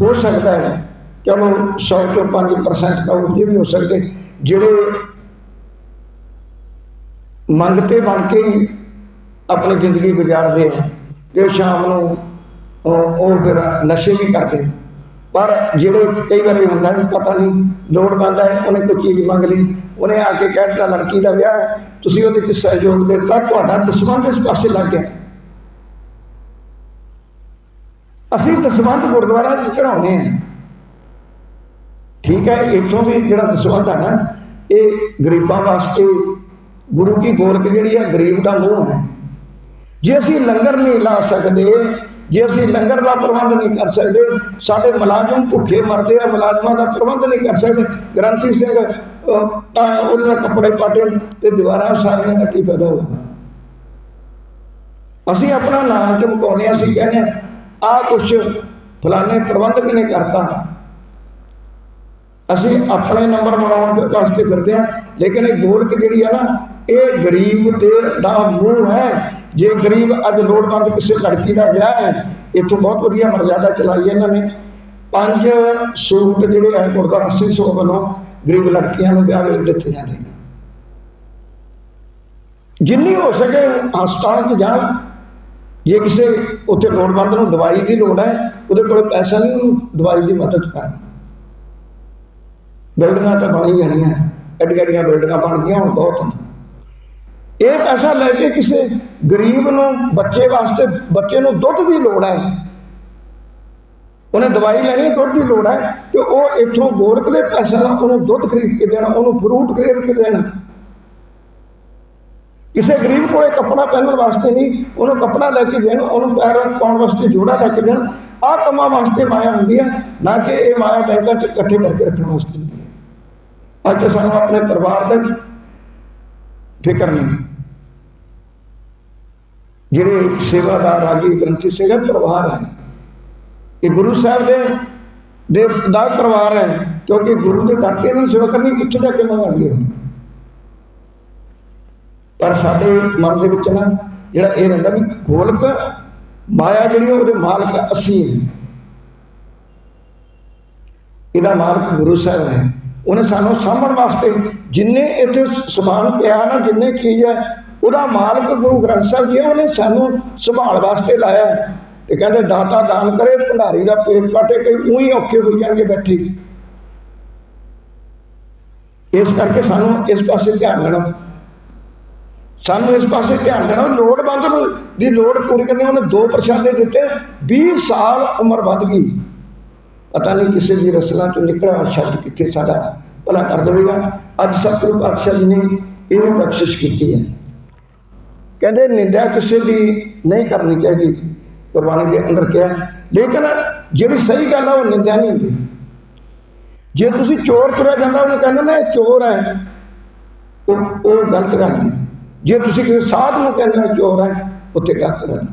Speaker 1: ਹੋ ਸਕਦਾ ਹੈ ਚਲੋ 100 ਤੋਂ 5% ਤਾਂ ਉਹ ਵੀ ਹੋ ਸਕਦੇ। ਜਿਹੜੇ ਮੰਗਤੇ ਬਣ ਕੇ ਹੀ ਆਪਣੀ ਜ਼ਿੰਦਗੀ ਗੁਜ਼ਾਰਦੇ ਆ, ਤੇ ਸ਼ਾਮ ਨੂੰ ਉਹ ਉਹ ਫਿਰ ਨਸ਼ੇ ਵੀ ਕਰਦੇ ਪਰ ਜਿਹੜੇ ਕਈ ਵਾਰੀ ਹੁੰਦਾ ਵੀ ਪਤਾ ਨਹੀਂ, ਲੋੜ ਬੰਦਾ ਹੈ, ਉਹਨੇ ਕੋਈ ਚੀਜ਼ ਮੰਗ ਲਈ। ਉਹਨੇ ਆ ਕੇ ਕਹਿ ਦਿੱਤਾ, ਲੜਕੀ ਦਾ ਵਿਆਹ ਹੈ, ਤੁਸੀਂ ਉਹਦੇ ਚ ਸਹਿਯੋਗ ਦੇ ਦਿੱਤਾ, ਤੁਹਾਡਾ ਦਸਵੰਧ ਇਸ ਪਾਸੇ ਲੱਗ ਗਿਆ। ਅਸੀਂ ਦਸਵੰਧ ਗੁਰਦੁਆਰਾ ਚ ਚੜਾਉਨੇ ਆ ਠੀਕ ਹੈ, ਇੱਥੋਂ ਵੀ ਜਿਹੜਾ ਦਸਵੰਧ ਹੈ ਨਾ, ਇਹ ਗਰੀਬਾਂ ਵਾਸਤੇ, ਗੁਰੂ ਕੀ ਗੋਲਕ ਜਿਹੜੀ ਆ ਗਰੀਬ ਦਾ ਮੂੰਹ ਹੈ। ਜੇ ਅਸੀਂ ਲੰਗਰ ਨਹੀਂ ਲਾ ਸਕਦੇ ਜੇ ਅਸੀਂ ਲੰਗਰ ਦਾ ਪ੍ਰਬੰਧ ਨਹੀਂ ਕਰ ਸਕਦੇ ਸਾਡੇ ਮੁਲਾਜ਼ਮ ਭੁੱਖੇ ਮਰਦੇ ਆ ਮੁਲਾਜ਼ਮਾਂ ਦਾ ਪ੍ਰਬੰਧ ਨਹੀਂ ਕਰ ਸਕਦੇ। ਗ੍ਰੰਥੀ ਸਿੰਘ ਤਾਂ ਉਹਦੇ ਨਾਲ ਕੱਪੜੇ ਪਾਟੇ ਤੇ ਦੀਵਾਰਾਂ ਸਾਰੀਆਂ ਦਾ ਕੀ ਫਾਇਦਾ ਹੋਊਗਾ ਅਸੀਂ ਆਪਣਾ ਨਾਮ ਚਮਕਾਉਂਦੇ ਹਾਂ, ਅਸੀਂ ਕਹਿੰਦੇ ਆ ਕੁਛ ਫਲਾਣੇ ਪ੍ਰਬੰਧਕ ਨੇ ਕਰਤਾ? ਅਸੀਂ ਆਪਣੇ ਨੰਬਰ ਬਣਾਉਣ ਦੇ ਵਾਸਤੇ ਫਿਰਦੇ ਹਾਂ ਲੇਕਿਨ ਇਹ ਗੋਲਕ ਜਿਹੜੀ ਆ ਨਾ ਇਹ ਗਰੀਬ ਦੇ ਦਾ ਮੂੰਹ ਹੈ। ਜੇ ਗਰੀਬ ਅੱਜ ਲੋੜਵੰਦ ਕਿਸੇ ਲੜਕੀ ਦਾ ਵਿਆਹ ਹੈ, ਇੱਥੋਂ ਬਹੁਤ ਵਧੀਆ ਮਰਜ਼ਾਦਾ ਚਲਾਈ ਇਹਨਾਂ ਨੇ। ਪੰਜ ਸੂਟ ਜਿਹੜੇ ਹੈ ਗੁਰਦੁਆਰਾ ਸਿੰਘ ਸੋ ਵੱਲੋਂ ਗਰੀਬ ਲੜਕੀਆਂ ਨੂੰ ਵਿਆਹ ਵਿੱਚ ਦਿੱਤੇ ਜਾਂਦੇ ਨੇ। ਜਿੰਨੀ ਹੋ ਸਕੇ ਹਸਪਤਾਲ 'ਚ ਜਾਣ। ਜੇ ਕਿਸੇ ਉੱਥੇ ਲੋੜਵੰਦ ਨੂੰ ਦਵਾਈ ਦੀ ਲੋੜ ਹੈ, ਉਹਦੇ ਕੋਲ ਪੈਸਾ ਨਹੀਂ, ਉਹਨੂੰ ਦਵਾਈ ਦੀ ਮਦਦ ਕਰਨ। ਬਿਲਡਿੰਗਾਂ ਤਾਂ ਬਣ ਹੀ ਜਾਣੀਆਂ। ਐਡੀ ਐਡੀਆਂ ਬਿਲਡਿੰਗਾਂ ਬਣ ਗਈਆਂ, ਹੁਣ ਬਹੁਤ ਇਹ ਪੈਸਾ ਲੈ ਕੇ ਕਿਸੇ ਗਰੀਬ ਨੂੰ, ਬੱਚੇ ਵਾਸਤੇ, ਬੱਚੇ ਨੂੰ ਦੁੱਧ ਦੀ ਲੋੜ ਹੈ। ਉਹਨੇ ਦਵਾਈ ਲੈਣੀ, ਦੁੱਧ ਦੀ ਲੋੜ ਹੈ ਤੇ ਉਹ ਇੱਥੋਂ ਗੋਰਖ ਦੇ ਪੈਸੇ ਨਾਲ ਉਹਨੂੰ ਦੁੱਧ ਖਰੀਦ ਕੇ ਦੇਣਾ, ਉਹਨੂੰ ਫਰੂਟ ਖਰੀਦ ਕੇ ਦੇਣਾ। ਕਿਸੇ ਗਰੀਬ ਕੋਲੇ ਕੱਪੜਾ ਪਹਿਨਣ ਵਾਸਤੇ ਨਹੀਂ, ਉਹਨੂੰ ਕੱਪੜਾ ਲੈ ਕੇ ਦੇਣ, ਉਹਨੂੰ ਪੈਰ ਪਾਉਣ ਵਾਸਤੇ ਜੋੜਾ ਲੈ ਕੇ ਦੇਣ। ਆਹ ਕੰਮਾਂ ਵਾਸਤੇ ਮਾਇਆ ਹੁੰਦੀ ਹੈ, ਨਾ ਕਿ ਇਹ ਮਾਇਆ ਬੈਂਕਾਂ 'ਚ ਇਕੱਠੇ ਕਰਕੇ ਰੱਖਣ ਵਾਸਤੇ ਅੱਜ ਸਾਨੂੰ ਆਪਣੇ ਪਰਿਵਾਰ ਦਾ ਫਿਕਰ ਨਹੀਂ। ਜਿਹੜੇ ਸੇਵਾਦਾਰ ਰਾਗੀ ਗ੍ਰੰਥੀ ਸਿੰਘ ਪਰਿਵਾਰ ਹੈ ਇਹ ਗੁਰੂ ਸਾਹਿਬ ਦੇ ਦੇ ਦਾ ਪਰਿਵਾਰ ਹੈ, ਕਿਉਂਕਿ ਗੁਰੂ ਦੇ ਦਰ ਤੇ ਨਹੀਂ ਸੇਵਾ ਕਰਨੀ ਕਿੱਥੇ ਜਾ ਕੇ ਮੰਗਣਗੇ ਪਰ ਸਾਡੇ ਮਨ ਦੇ ਵਿੱਚ ਨਾ ਜਿਹੜਾ ਇਹ ਰਹਿੰਦਾ ਵੀ ਗੋਲਕ, ਮਾਇਆ ਜਿਹੜੀ ਉਹਦੇ ਮਾਲਕ ਅਸੀਂ ਇਹਦਾ ਮਾਲਕ ਗੁਰੂ ਸਾਹਿਬ ਹੈ। ਉਹਨੇ ਸਾਨੂੰ ਸਾਂਭਣ ਵਾਸਤੇ ਜਿੰਨੇ ਇੱਥੇ ਸਮਾਨ ਪਿਆ ਨਾ, ਜਿੰਨੇ ਚੀਜ਼ ਹੈ ਉਹਦਾ ਮਾਲਕ ਗੁਰੂ ਗ੍ਰੰਥ ਸਾਹਿਬ ਜੀ, ਉਹਨੇ ਸਾਨੂੰ ਸੰਭਾਲ ਵਾਸਤੇ ਲਾਇਆ। ਤੇ ਕਹਿੰਦੇ, ਦਾਤਾ ਦਾਨ ਕਰੇ, ਭੰਡਾਰੀ ਦਾ ਪੇਟ ਕਾਟੇ ਕਈ ਉਹੀ ਔਖੇ ਹੋ ਜਾਣਗੇ ਬੈਠੇ ਇਸ ਕਰਕੇ ਸਾਨੂੰ ਇਸ ਪਾਸੇ ਧਿਆਨ ਦੇਣਾ। ਸਾਨੂੰ ਇਸ ਪਾਸੇ ਧਿਆਨ ਦੇਣਾ। ਲੋੜਵੰਦ ਨੂੰ, ਦੀ ਲੋੜ ਪੂਰੀ ਕਰਨੀ, ਉਹਨੇ ਦੋ ਪ੍ਰਸ਼ਾਦੇ ਦਿੱਤੇ। 20 ਸਾਲ ਉਮਰ ਵੱਧ ਗਈ। ਪਤਾ ਨਹੀਂ ਕਿਸੇ ਦੀ ਰਸਨਾ ਤੋਂ ਨਿਕਲਿਆ ਸ਼ਬਦ ਕਿੱਥੇ ਸਾਡਾ ਭਲਾ ਕਰ ਦੇਵੇਗਾ। ਅੱਜ ਸਤਿਗੁਰੂ ਪਾਤਸ਼ਾਹ ਜੀ ਨੇ ਇਹ ਬਖਸ਼ਿਸ਼ ਕੀਤੀ ਹੈ। ਕਹਿੰਦੇ ਨਿੰਦਿਆ ਕਿਸੇ ਦੀ ਨਹੀਂ ਕਰਨੀ ਚਾਹੀਦੀ ਗੁਰਬਾਣੀ ਦੇ ਅੰਦਰ ਕਿਹਾ ਹੈ। ਲੇਕਿਨ ਜਿਹੜੀ ਸਹੀ ਗੱਲ ਹੈ ਉਹ ਨਿੰਦਿਆ ਨਹੀਂ ਹੁੰਦੀ ਜੇ ਤੁਸੀਂ ਚੋਰ ਤੁਰਿਆ ਜਾਂਦਾ ਉਹਨੂੰ ਕਹਿੰਦੇ ਨਾ ਇਹ ਚੋਰ ਹੈ ਉਹ ਉਹ ਗਲਤ ਗੱਲ ਹੈ ਜੇ ਤੁਸੀਂ ਕਿਸੇ ਸਾਧ ਨੂੰ ਕਹਿੰਦੇ ਹੋ ਚੋਰ ਹੈ ਉੱਥੇ ਗਲਤ ਗੱਲ ਹੈ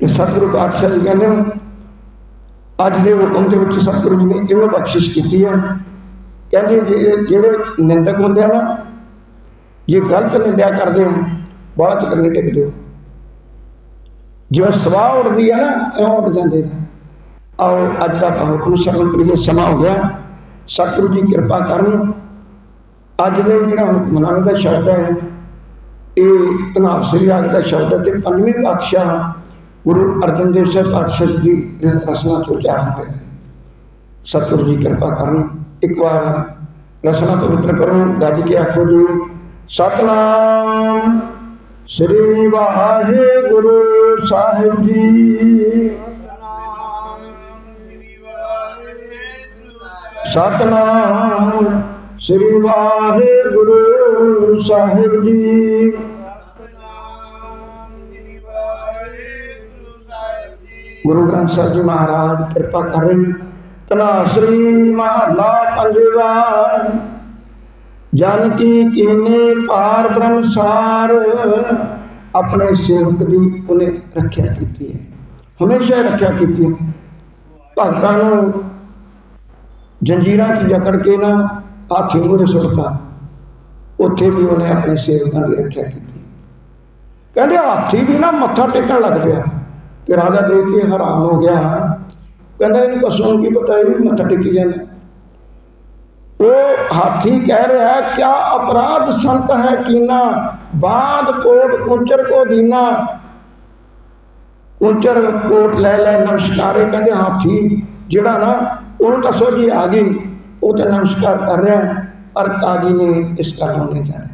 Speaker 1: ਕਿ ਸਤਿਗੁਰੂ ਪਾਤਸ਼ਾਹ ਜੀ ਕਹਿੰਦੇ ਨੇ, ਅੱਜ ਦੇ ਹੁਕਮ ਦੇ ਵਿੱਚ ਸਤਿਗੁਰੂ ਜੀ ਨੇ ਇਹੋ ਬਖਸ਼ਿਸ਼ ਕੀਤੀ ਹੈ ਕਹਿੰਦੇ ਜੇ- ਜਿਹੜੇ ਨਿੰਦਕ ਹੁੰਦੇ ਆ ਨਾ ਜੇ ਗਲਤ ਨਿੰਦਿਆ ਕਰਦੇ ਹੋ ਬੜਾ ਚਿਰ ਟਿਕਦੇ ਹੋ ਜਿਵੇਂ ਸਵਾਹ ਉੱਡਦੀ ਹੈ ਨਾ ਇਉਂ ਉੱਡ ਜਾਂਦੇ ਨੇ। ਅੱਜ ਦਾ ਹੁਕਮ ਸ਼ਰਨ ਪ੍ਰਿਯ ਸਮਾਂ ਹੋ ਗਿਆ। ਸਤਿਗੁਰੂ ਜੀ ਕਿਰਪਾ ਕਰਨ। ਅੱਜ ਦੇ ਜਿਹੜਾ ਹੁਕਮਨਾਮੇ ਦਾ ਸ਼ਬਦ ਹੈ, ਇਹ ਧਨਾਵ ਸ੍ਰੀ ਰਾਗ ਦਾ ਸ਼ਬਦ ਹੈ ਤੇ ਪੰਜਵੇਂ ਪਾਤਸ਼ਾਹ ਗੁਰੂ ਅਰਜਨ ਦੇਵ ਸਾਹਿਬ ਪਾਤਸ਼ਾਹ ਜੀ ਦੀ ਰਸਨਾ ਤੋਂ ਉਚਾਰਨ ਸਤਿਗੁਰੂ ਜੀ ਕਿਰਪਾ ਕਰਨ। ਇੱਕ ਵਾਰ ਰਸਨਾ ਪਵਿੱਤਰ ਕਰੋ। ਗੱਜ ਕੇ ਆਖੋ ਜੀ ਸਤਨਾਮ। ਸ੍ਰੀ ਵਾਹਿਗੁਰੂ ਸਾਹਿਬ ਜੀ। ਸਤਨਾਮ। ਸ੍ਰੀ ਵਾਹਿਗੁਰੂ ਸਾਹਿਬ ਜੀ। ਗੁਰੂ ਗ੍ਰੰਥ ਸਾਹਿਬ ਜੀ ਮਹਾਰਾਜ, ਕਿਰਪਾ ਕਰਨ ਤਨਾਸਰੀ ਮਹਲਾ ਪੰਜਵਾ। ਜਨ ਕੀ ਕੀਨੇ ਪਾਰ ਬ੍ਰਹਮਸਾਰ ਆਪਣੇ ਸੇਵਕ ਦੀ ਉਹਨੇ ਰੱਖਿਆ ਕੀਤੀ ਹੈ। ਹਮੇਸ਼ਾ ਰੱਖਿਆ ਕੀਤੀ ਹੈ। ਭਗਤਾਂ ਨੂੰ ਜੰਜੀਰਾਂ 'ਚ ਜਕੜ ਕੇ ਨਾ ਹਾਥੀ ਮੂਹਰੇ ਸੁੱਟਤਾ ਉੱਥੇ ਵੀ ਉਹਨੇ ਆਪਣੇ ਸੇਵਕਾਂ ਦੀ ਰੱਖਿਆ ਕੀਤੀ ਕਹਿੰਦੇ ਹਾਥੀ ਵੀ ਨਾ ਮੱਥਾ ਟੇਕਣ ਲੱਗ ਪਿਆ ਕਿ ਰਾਜਾ ਦੇਖ ਕੇ ਹੈਰਾਨ ਹੋ ਗਿਆ। ਕਹਿੰਦਾ ਇਹ ਪਸ਼ੂ ਨੂੰ ਕੀ ਪਤਾ ਇਹ ਵੀ ਮੱਥਾ ਟੇਕੀ ਜਾਂਦਾ। ਉਹ ਹਾਥੀ ਕਹਿ ਰਿਹਾ ਹੈ ਕਿਆ ਅਪਰਾਧ ਸੰਤ ਹੈ ਕੀਨਾ ਬਾਦ ਕੋਟ ਕੁੰਚਰ ਕੋ ਦੀਨਾ ਕੁੰਚਰ ਕੋਟ ਲੈ ਲੈ ਨਮਸਕਾਰੇ ਕਹਿੰਦੇ ਹਾਥੀ ਜਿਹੜਾ ਨਾ ਉਹਨੂੰ ਦੱਸੋ ਜੀ ਆ ਗਈ ਉਹ ਤਾਂ ਨਮਸਕਾਰ ਕਰ ਰਿਹਾ ਹੈ, ਪਰ ਕਾਜੀ ਨੇ ਇਸ ਕਰਨ ਨੂੰ ਨਹੀਂ ਜਾਣਿਆ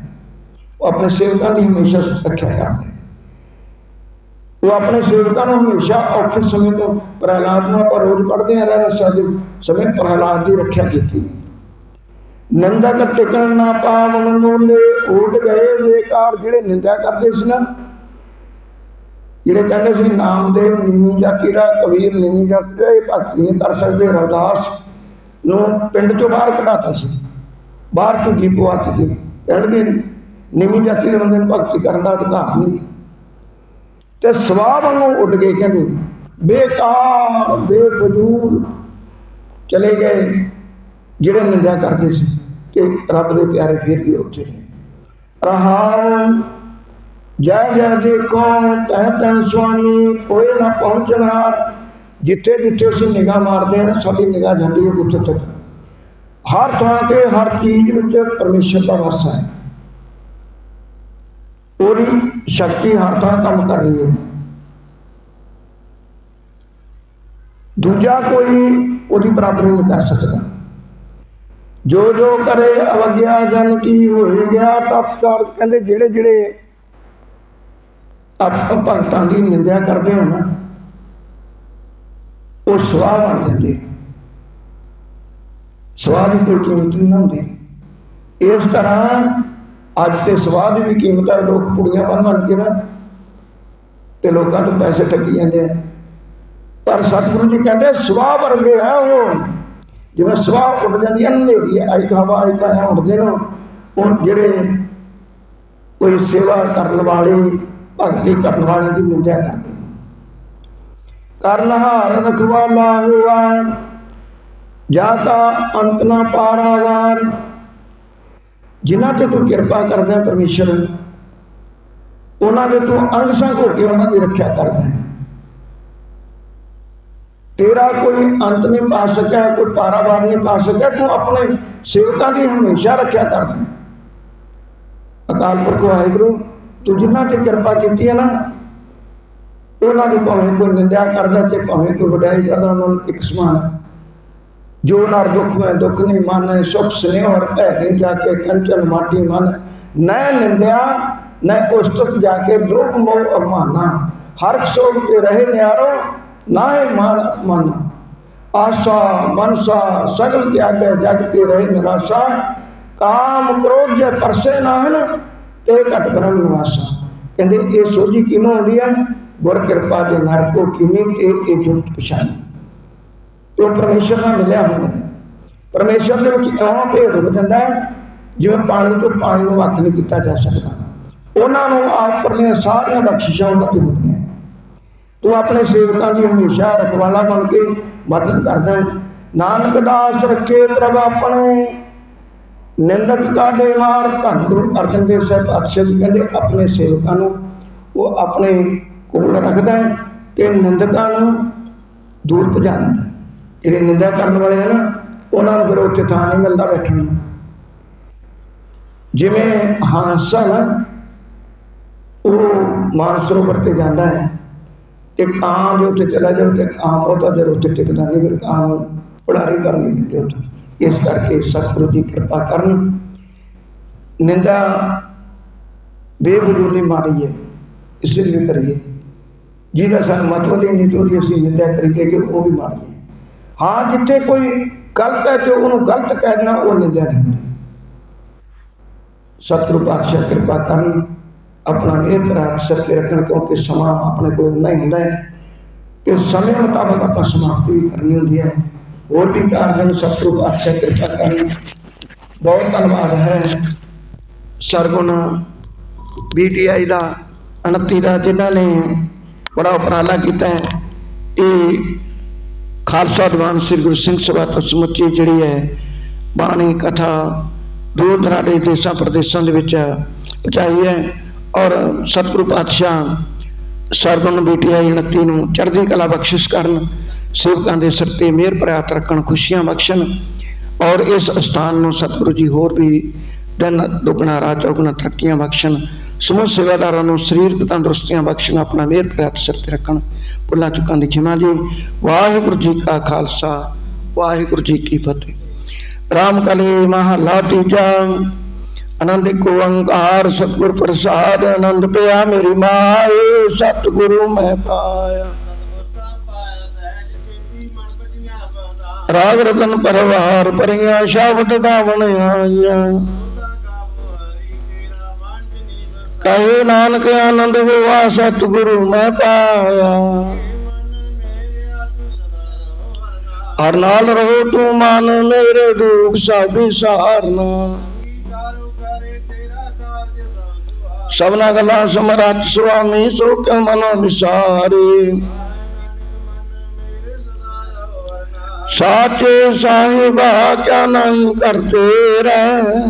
Speaker 1: ਉਹ ਆਪਣੇ ਸੇਵਕਾਂ ਦੀ ਹਮੇਸ਼ਾ ਰੱਖਿਆ ਕਰਦਾ ਹੈ ਉਹ ਆਪਣੇ ਸੇਵਕਾਂ ਨੂੰ ਹਮੇਸ਼ਾ ਔਖੇ ਸਮੇਂ ਤੋਂ ਪ੍ਰਹਿਲਾਦ ਨੂੰ ਆਪਾਂ ਰੋਜ਼ ਪੜ੍ਹਦੇ ਆ ਰਹਿਣਾ ਸਾਡੇ ਸਮੇਂ ਪ੍ਰਹਿਲਾਦ ਦੀ ਰੱਖਿਆ ਕੀਤੀ ਨਿੰਦਕ ਟਿਕਣ ਨਾ ਪਾਵਨ ਮੂਲੇ, ਉੱਡ ਗਏ ਬੇਕਾਰ ਜਿਹੜੇ ਨਿੰਦਿਆ ਕਰਦੇ ਸੀ ਨਾ। ਜਿਹੜੇ ਕਹਿੰਦੇ ਸੀ ਨਾਮਦੇਵ ਨੀਵੀਂ ਜਾਤੀ ਦਾ ਕਬੀਰ ਨੀਵੀਂ ਜਾਤੀ ਦਾ ਇਹ ਭਗਤੀ ਨਹੀਂ ਕਰ ਸਕਦੇ, ਰਵਦਾਸ ਨੂੰ ਪਿੰਡ ਚੋਂ ਬਾਹਰ ਕਢਾਤਾ ਸੀ। ਬਾਹਰ ਝੁੱਗੀ ਪਵਾਤੀ ਸੀ। ਕਹਿਣਗੇ ਨੀਵੀਂ ਜਾਤੀ ਦੇ ਬੰਦੇ ਨੂੰ ਭਗਤੀ ਕਰਨ ਦਾ ਅਧਿਕਾਰ ਨਹੀਂ। ਤੇ ਸਵਾਹ ਵਾਂਗੂ ਉੱਡ ਗਏ ਕਹਿੰਦੇ, ਬੇਕਾਰ, ਬੇਫਜ਼ੂਲ ਚਲੇ ਗਏ ਜਿਹੜੇ ਨਿੰਦਿਆ ਕਰਦੇ ਸੀ। ਤੇ ਰੱਬ ਦੇ ਪਿਆਰੇ ਫਿਰ ਵੀ ਉੱਥੇ ਨੇ ਰਹਾਉ ਜੈ ਜੈ ਦੇਖੋ ਤਹਿ ਤਹਿ ਸੁਆਮੀ ਕੋਈ ਨਾ ਪਹੁੰਚਣਾ ਜਿੱਥੇ ਜਿੱਥੇ ਅਸੀਂ ਨਿਗਾਹ ਮਾਰਦੇ ਹਾਂ ਸਾਡੀ ਨਿਗਾਹ ਜਾਂਦੀ ਹੈ ਉੱਥੇ ਤੱਕ ਹਰ ਥਾਂ ਤੇ ਹਰ ਚੀਜ਼ ਵਿੱਚ ਪਰਮੇਸ਼ਰ ਦਾ ਵਾਸ ਹੈ ਉਹਦੀ ਸ਼ਕਤੀ ਹਰ ਥਾਂ ਕੰਮ ਕਰ ਰਹੀ ਹੈ ਦੂਜਾ ਕੋਈ ਉਹਦੀ ਬਰਾਬਰੀ ਨਹੀਂ ਕਰ ਸਕਦਾ ਜੋ ਜੋ ਕਰੇ ਅਵਗਿਆ ਜਨ ਕੀ ਹੋਏ ਗਿਆ ਤਪਸਾਰ ਕਹਿੰਦੇ ਜਿਹੜੇ ਜਿਹੜੇ ਆਪਾਂ ਭਗਤਾਂ ਦੀ ਨਿੰਦਿਆ ਕਰਦੇ ਹੋ ਨਾ, ਉਹ ਸਵਾਹ ਬਣ ਜਾਂਦੇ। ਸਵਾਹ ਦੀ ਕੋਈ ਕੀਮਤ ਨਹੀਂ ਹੁੰਦੀ। ਇਸ ਤਰ੍ਹਾਂ ਅੱਜ ਤੇ ਸਵਾਹ ਦੀ ਵੀ ਕੀਮਤ ਹੈ ਲੋਕ ਕੁੜੀਆਂ ਬਣ ਬਣ ਕੇ ਨਾ, ਤੇ ਲੋਕਾਂ ਤੋਂ ਪੈਸੇ ਠੱਗੀ ਜਾਂਦੇ ਆ। ਪਰ ਸਤਿਗੁਰੂ ਜੀ ਕਹਿੰਦੇ, ਸਵਾਹ ਵਰਗੇ ਹੈ ਉਹ। ਜਿਵੇਂ ਸਵਾਹ ਉੱਡ ਜਾਂਦੀ ਹੈ ਹਨੇਰੀ ਆਈ ਹਵਾ ਆਈ ਤਾਂ ਐਂ ਉੱਡਦੇ ਨੇ ਉਹ ਜਿਹੜੇ ਕੋਈ ਸੇਵਾ ਕਰਨ ਵਾਲੇ ਭਗਤੀ ਕਰਨ ਵਾਲੇ ਦੀ ਨਿੰਦਿਆ ਕਰਦੇ ਕਰਨਹਾਰ ਰਖਵਾਲਾ ਹੁਆ ਜਾਤਾ ਅੰਤ ਨਾ ਪਾਰਾਵਾਰ ਜਿਨ੍ਹਾਂ ਤੇ ਤੂੰ ਕਿਰਪਾ ਕਰਦਾ ਹੈ ਪਰਮੇਸ਼ਰ ਉਹਨਾਂ ਦੇ ਤੂੰ ਅੰਗ ਸੰਗ ਹੋ ਕੇ ਉਹਨਾਂ ਦੀ ਰੱਖਿਆ ਕਰਦਾ ਹੈ। ਤੇਰਾ ਕੋਈ ਅੰਤ ਨਹੀਂ ਪਾ ਸਕਿਆ ਕੋਈ ਪਾਰਾਵਾਰ ਨਹੀਂ ਪਾ ਸਕਿਆ ਤੂੰ ਆਪਣੇ ਸੇਵਕਾਂ ਦੀ ਹਮੇਸ਼ਾ ਰੱਖਿਆ ਕਰਦਾ ਹੈ। ਅਕਾਲ ਪੁਰਖ ਵਾਹਿਗੁਰੂ ਤੂੰ ਜਿਨ੍ਹਾਂ ਤੇ ਕਿਰਪਾ ਕੀਤੀ ਹੈ ਨਾ ਉਹਨਾਂ ਦੀ ਭਾਵੇਂ ਕੋਈ ਨਿੰਦਿਆ ਕਰਦਾ ਤੇ ਭਾਵੇਂ ਕੋਈ ਵਡਿਆਈ ਕਰਦਾ ਉਹਨਾਂ ਨੂੰ ਇੱਕ ਸਮਾਨ ਹੈ ਜੋ ਨਰ ਦੁੱਖ ਮੈਂ ਦੁੱਖ ਨਹੀਂ ਮਾਨੈ ਸੁਖ ਸਨੇਹ ਔਰ ਭੈ ਨਹੀਂ ਜਾ ਕੇ ਕੰਚਨ ਮਾਟੀ ਮਨ ਨੈ ਨਿੰਦਿਆ ਨੈ ਉਸਤਤ ਜਾ ਕੇ ਲੋਭ ਮੋਹ ਅਮਾਨਾ ਹਰ ਸੋਗ ਤੇ ਰਹੇ ਨਿਆਰੋ ਨਾਹੇ ਮਾਨ ਮਨ। ਆਸਾ, ਮਨਸਾ, ਸਗਲ ਤਿਆਗੈ ਜਗ ਤੇ ਰਹੇ ਨਿਰਾਸ਼ਾ। ਕਾਮ ਕ੍ਰੋਧ ਜੇ ਪਰਸੇ ਨਾਹਨ, ਤੇ ਘਟ ਬ੍ਰਹਮ ਨਿਵਾਸਾ। ਕਹਿੰਦੇ, ਇਹ ਸੋਝੀ ਕਿਨੂੰ ਆਉਂਦੀ ਹੈ? ਗੁਰ ਕਿਰਪਾ ਦੇ ਨਰ ਕੋ ਕਿਵੇਂ ਇਹ ਇਹ ਜੁਗਤ ਪਛਾਣੀ। ਤੇ ਉਹ ਪਰਮੇਸ਼ਰ ਨਾਲ ਮਿਲਿਆ ਹੁੰਦਾ ਹੈ। ਪਰਮੇਸ਼ਰ ਦੇ ਵਿੱਚ ਇਉਂ ਭੇਦ ਹੋ ਜਾਂਦਾ ਹੈ, ਜਿਵੇਂ ਪਾਣੀ ਤੋਂ ਪਾਣੀ ਨੂੰ ਹੱਥ ਨਹੀਂ ਕੀਤਾ ਜਾ ਸਕਦਾ। ਉਹਨਾਂ ਨੂੰ ਆਪ ਪਰਲੀਆਂ ਸਾਰੀਆਂ ਬਖਸ਼ਿਸ਼ਾਂ ਉਹਨਾਂ ਤੇ ਹੁੰਦੀਆਂ। ਤੂੰ ਆਪਣੇ ਸੇਵਕਾਂ ਦੀ ਹਮੇਸ਼ਾ ਰਖਵਾਲਾ ਬਣ ਕੇ ਮਦਦ ਕਰਦਾ ਹੈ। ਨਾਨਕ ਦਾਸ ਰੱਖੇ ਪ੍ਰਭ ਆਪਣੇ। ਨਿੰਦਕ ਕਾਡੇ ਮਾਰ ਧੰਨ ਗੁਰੂ ਅਰਜਨ ਦੇਵ ਸਾਹਿਬ ਪਾਤਸ਼ਾਹ ਕਹਿੰਦੇ, ਆਪਣੇ ਸੇਵਕਾਂ ਨੂੰ ਉਹ ਆਪਣੇ ਕੋਲ ਰੱਖਦਾ ਹੈ ਤੇ ਨਿੰਦਕਾਂ ਨੂੰ ਦੂਰ ਭਜਾਉਂਦਾ ਜਿਹੜੇ ਨਿੰਦਾ ਕਰਨ ਵਾਲੇ ਹਨ ਉਹਨਾਂ ਨੂੰ ਫਿਰ ਉੱਥੇ ਥਾਂ ਨਹੀਂ ਮਿਲਦਾ ਬੈਠਣ ਨੂੰ। ਜਿਵੇਂ ਹਾਂਸਾ ਉਹ ਮਾਨਸਰੋਵਰ ਤੇ ਜਾਂਦਾ ਹੈ। ਤੇ ਕਾਂ ਦੇ ਉੱਤੇ ਚਲਾ ਜਾਓ ਤੇ ਕਾਂ ਬਹੁਤਾ ਦੇਰ ਉੱਤੇ ਟਿਕਦਾ ਨਹੀਂ ਫਿਰ ਕਾਂ ਨੂੰ ਉਡਾਰੀ ਕਰਨੀ ਪੈਂਦੀ ਉੱਥੇ ਇਸ ਕਰਕੇ ਸਤਿਗੁਰੂ ਜੀ ਕਿਰਪਾ ਕਰਨ ਨਿੰਦਾ ਬੇਬੁਜੁਰਗੀ ਮਾੜੀ ਹੈ ਇਸ ਲਈ ਕਰੀਏ ਜਿਹਦਾ ਸਾਨੂੰ ਮਤਲਬ ਹੀ ਨਹੀਂ ਤੋੜੀ ਅਸੀਂ ਨਿੰਦਾ ਕਰੀਏ ਕਿ ਉਹ ਵੀ ਮਾੜੀ ਹੈ ਹਾਂ ਜਿੱਥੇ ਕੋਈ ਗਲਤ ਹੈ ਤੇ ਉਹਨੂੰ ਗਲਤ ਕਹਿਣਾ ਉਹ ਨਿੰਦਾ ਨਹੀਂ ਸਤਿਗੁਰੂ ਪਾਤਸ਼ਾਹ ਕਿਰਪਾ ਕਰਨ ਆਪਣਾ ਇਹ ਪ੍ਰਾਪ ਸਿਰ ਤੇ ਰੱਖਣ ਕਿਉਂਕਿ ਸਮਾਂ ਆਪਣੇ ਕੋਲ ਨਹੀਂ ਹੁੰਦਾ ਹੈ ਕਿ ਸਮੇਂ ਮੁਤਾਬਕ ਆਪਾਂ ਸਮਾਪਤੀ ਵੀ ਕਰਨੀ ਹੁੰਦੀ ਹੈ। ਹੋਰ ਵੀ ਕਾਰਨ ਸਤਿਗੁਰੂ ਪਾਤਸ਼ਾਹ ਕਿਰਪਾ ਕਰਨ। ਬਹੁਤ ਧੰਨਵਾਦ ਹੈ। ਸਰਗੁਣ ਬੀਟੀਆਈ ਦਾ 29 ਦਾ, ਜਿਨ੍ਹਾਂ ਨੇ ਬੜਾ ਉਪਰਾਲਾ ਕੀਤਾ ਹੈ। ਇਹ ਖਾਲਸਾ ਦੀਵਾਨ ਸ੍ਰੀ ਗੁਰੂ ਸਿੰਘ ਸਭਾ ਤੋਂ ਸਮੁੱਚੀ ਜਿਹੜੀ ਹੈ ਬਾਣੀ ਕਥਾ ਦੂਰ ਦਰਾਡੇ ਦੇਸ਼ਾਂ ਪ੍ਰਦੇਸ਼ਾਂ ਦੇ ਵਿੱਚ ਪਹੁੰਚਾਈ ਹੈ। ਔਰ ਸਤਿਗੁਰੂ ਪਾਤਸ਼ਾਹ, ਸਰਗੁਣ ਬੀਟੀਆਈ 29 ਨੂੰ, ਚੜ੍ਹਦੀ ਕਲਾ ਬਖਸ਼ਿਸ਼ ਕਰਨ, ਸੇਵਕਾਂ ਦੇ ਸਿਰ ਤੇ ਮਿਹਰ ਪ੍ਰਾਤ ਰੱਖਣ, ਖੁਸ਼ੀਆਂ ਬਖਸ਼ਣ। ਔਰ ਇਸ ਸਥਾਨ ਨੂੰ ਸਤਿਗੁਰੂ ਜੀ ਹੋਰ ਵੀ ਦਿਨ ਦੁਗਣਾ, ਰਾਤ ਚੌਗਣਾ ਤਰੱਕੀਆਂ ਬਖਸ਼ਣ। ਸਮੂਹ ਸੇਵਾਦਾਰਾਂ ਨੂੰ ਸਰੀਰਕ ਤੰਦਰੁਸਤੀਆਂ ਬਖਸ਼ਣ, ਆਪਣਾ ਮਿਹਰ ਪ੍ਰਿਆਤ ਸਿਰ ਤੇ ਰੱਖਣ। ਭੁੱਲਾਂ ਚੁੱਕਾਂ ਦੀ ਖਿਮਾ ਜੀ, ਵਾਹਿਗੁਰੂ ਜੀ ਕਾ ਖਾਲਸਾ, ਵਾਹਿਗੁਰੂ ਜੀ ਕੀ ਫਤਿਹ। ਰਾਮ ਕਲੇ ਮਹਲਾ ਤੀਜਾ। ਆਨੰਦ ਇੱਕ ਓੰਕਾਰ ਸਤਿਗੁਰ ਪ੍ਰਸਾਦ, ਆਨੰਦ ਪਿਆ ਮੇਰੀ ਮਾਏ ਸਤਿਗੁਰੂ ਮੈਂ ਪਾਇਆ। ਰਾਗ ਰਤਨ ਪਰਵਾਰ ਪਰੀਆਂ ਸ਼ਬਦ ਗਾਵਣ ਆਈਆਂ। ਕਹੇ ਨਾਨਕ, ਆਨੰਦ ਹੋਆ, ਸਤਿਗੁਰੂ ਮੈਂ ਪਾਇਆ। ਹਰ ਨਾਲ ਰਹੋ ਤੂੰ ਮਨ ਮੇਰੇ ਦੁੱਖ ਸਭ ਵਿਸਾਰਨਾ। ਸਭਨਾ ਗੱਲਾਂ ਸਮਰੱਥ ਸੁਆਮੀ ਸੋ ਕਿਉ ਮਨੋ ਵਿਸਾਰੇ ਸਾਚੇ ਸਾਹਿਬਾ ਕਿਆ ਨਹੀਂ ਕਰਤੇ ਰਹਿ।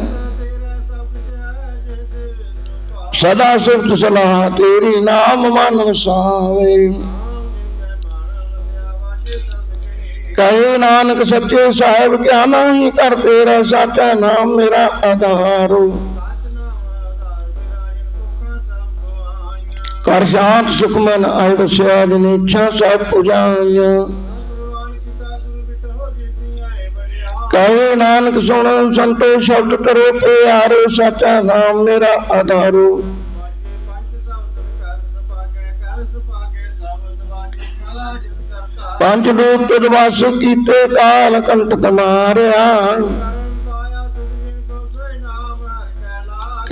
Speaker 1: ਸਦਾ ਸਿਫਤ ਸਲਾਹ ਤੇਰੀ ਨਾਮ ਮਨ ਵਸਾਵੇ। ਕਹੇ ਨਾਨਕ ਸੱਚੇ ਸਾਹਿਬ ਕਿਆ ਨਹੀਂ ਕਰਤੇ ਰਹਿ, ਸਾਚਾ ਨਾਮ ਮੇਰਾ ਆਧਾਰੋ। ਕਰ ਸ਼ਾਂਤ ਸੁਖਮਨ ਆਇ ਵਸਿਆ ਜਿਨ ਇੱਛਾ ਸਭ ਪੁਜਾਈਆਂ ਕਹੇ ਨਾਨਕ ਸੁਣ, ਸੰਤੋ ਸ਼ਬਦ ਕਰੋ, ਪਿਆਰੋ ਸੱਚਾ ਨਾਮ ਮੇਰਾ ਆਧਾਰੋ। ਪੰਜ ਦੂਤ ਦਵਾਸ ਕੀਤੇ, ਕਾਲ ਕੰਟਕ ਮਾਰਿਆ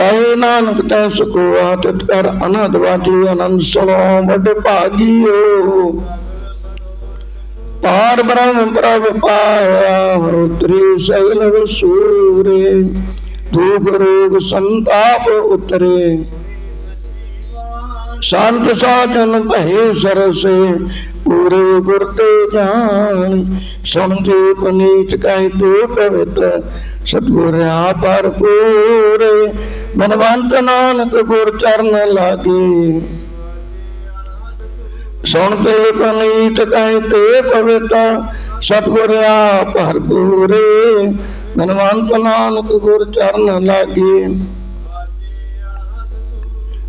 Speaker 1: ਕਹੇ ਨਾਨਕ ਤੈ ਸੁਖੋ ਆਤਿਤ ਕਰ ਅਨੰਦ ਵਾਜੀ ਅਨੰਦ ਸੁਣੋ, ਵੱਡ ਭਾਗੀਓ। ਪਾਰ ਬ੍ਰਹਮ ਪ੍ਰਭ ਪਾਇਆ ਉਤਰੀ ਸਗਲ ਵਸੂਰੇ, ਦੁਖ ਰੋਗ ਸੰਤਾਪ ਉਤਰੇ। ਸੰਤ ਸਾਜਨ ਭਏ ਸਰਸੇ, ਪੂਰੇ ਗੁਰ ਤੇ ਜਾਣ। ਸੁਣਦੇ ਪਨੀਤ ਕਹਿਤੇ ਪਵਿੱਤ, ਸਤਗੁਰ ਆਪਰ ਪੂਰੇ ਬਨਵੰਤ ਨਾਨਕ ਗੁਰ ਚਰਨ ਲਾਗੇ। ਸੁਣਦੇ ਪਨੀਤ ਕਹਿਤੇ ਪਵਿੱਤ, ਸਤਗੁਰ ਆਪਰ ਪੂਰੇ ਬਨਵੰਤ ਨਾਨਕ ਗੁਰ ਚਰਨ ਲਾਗੇ।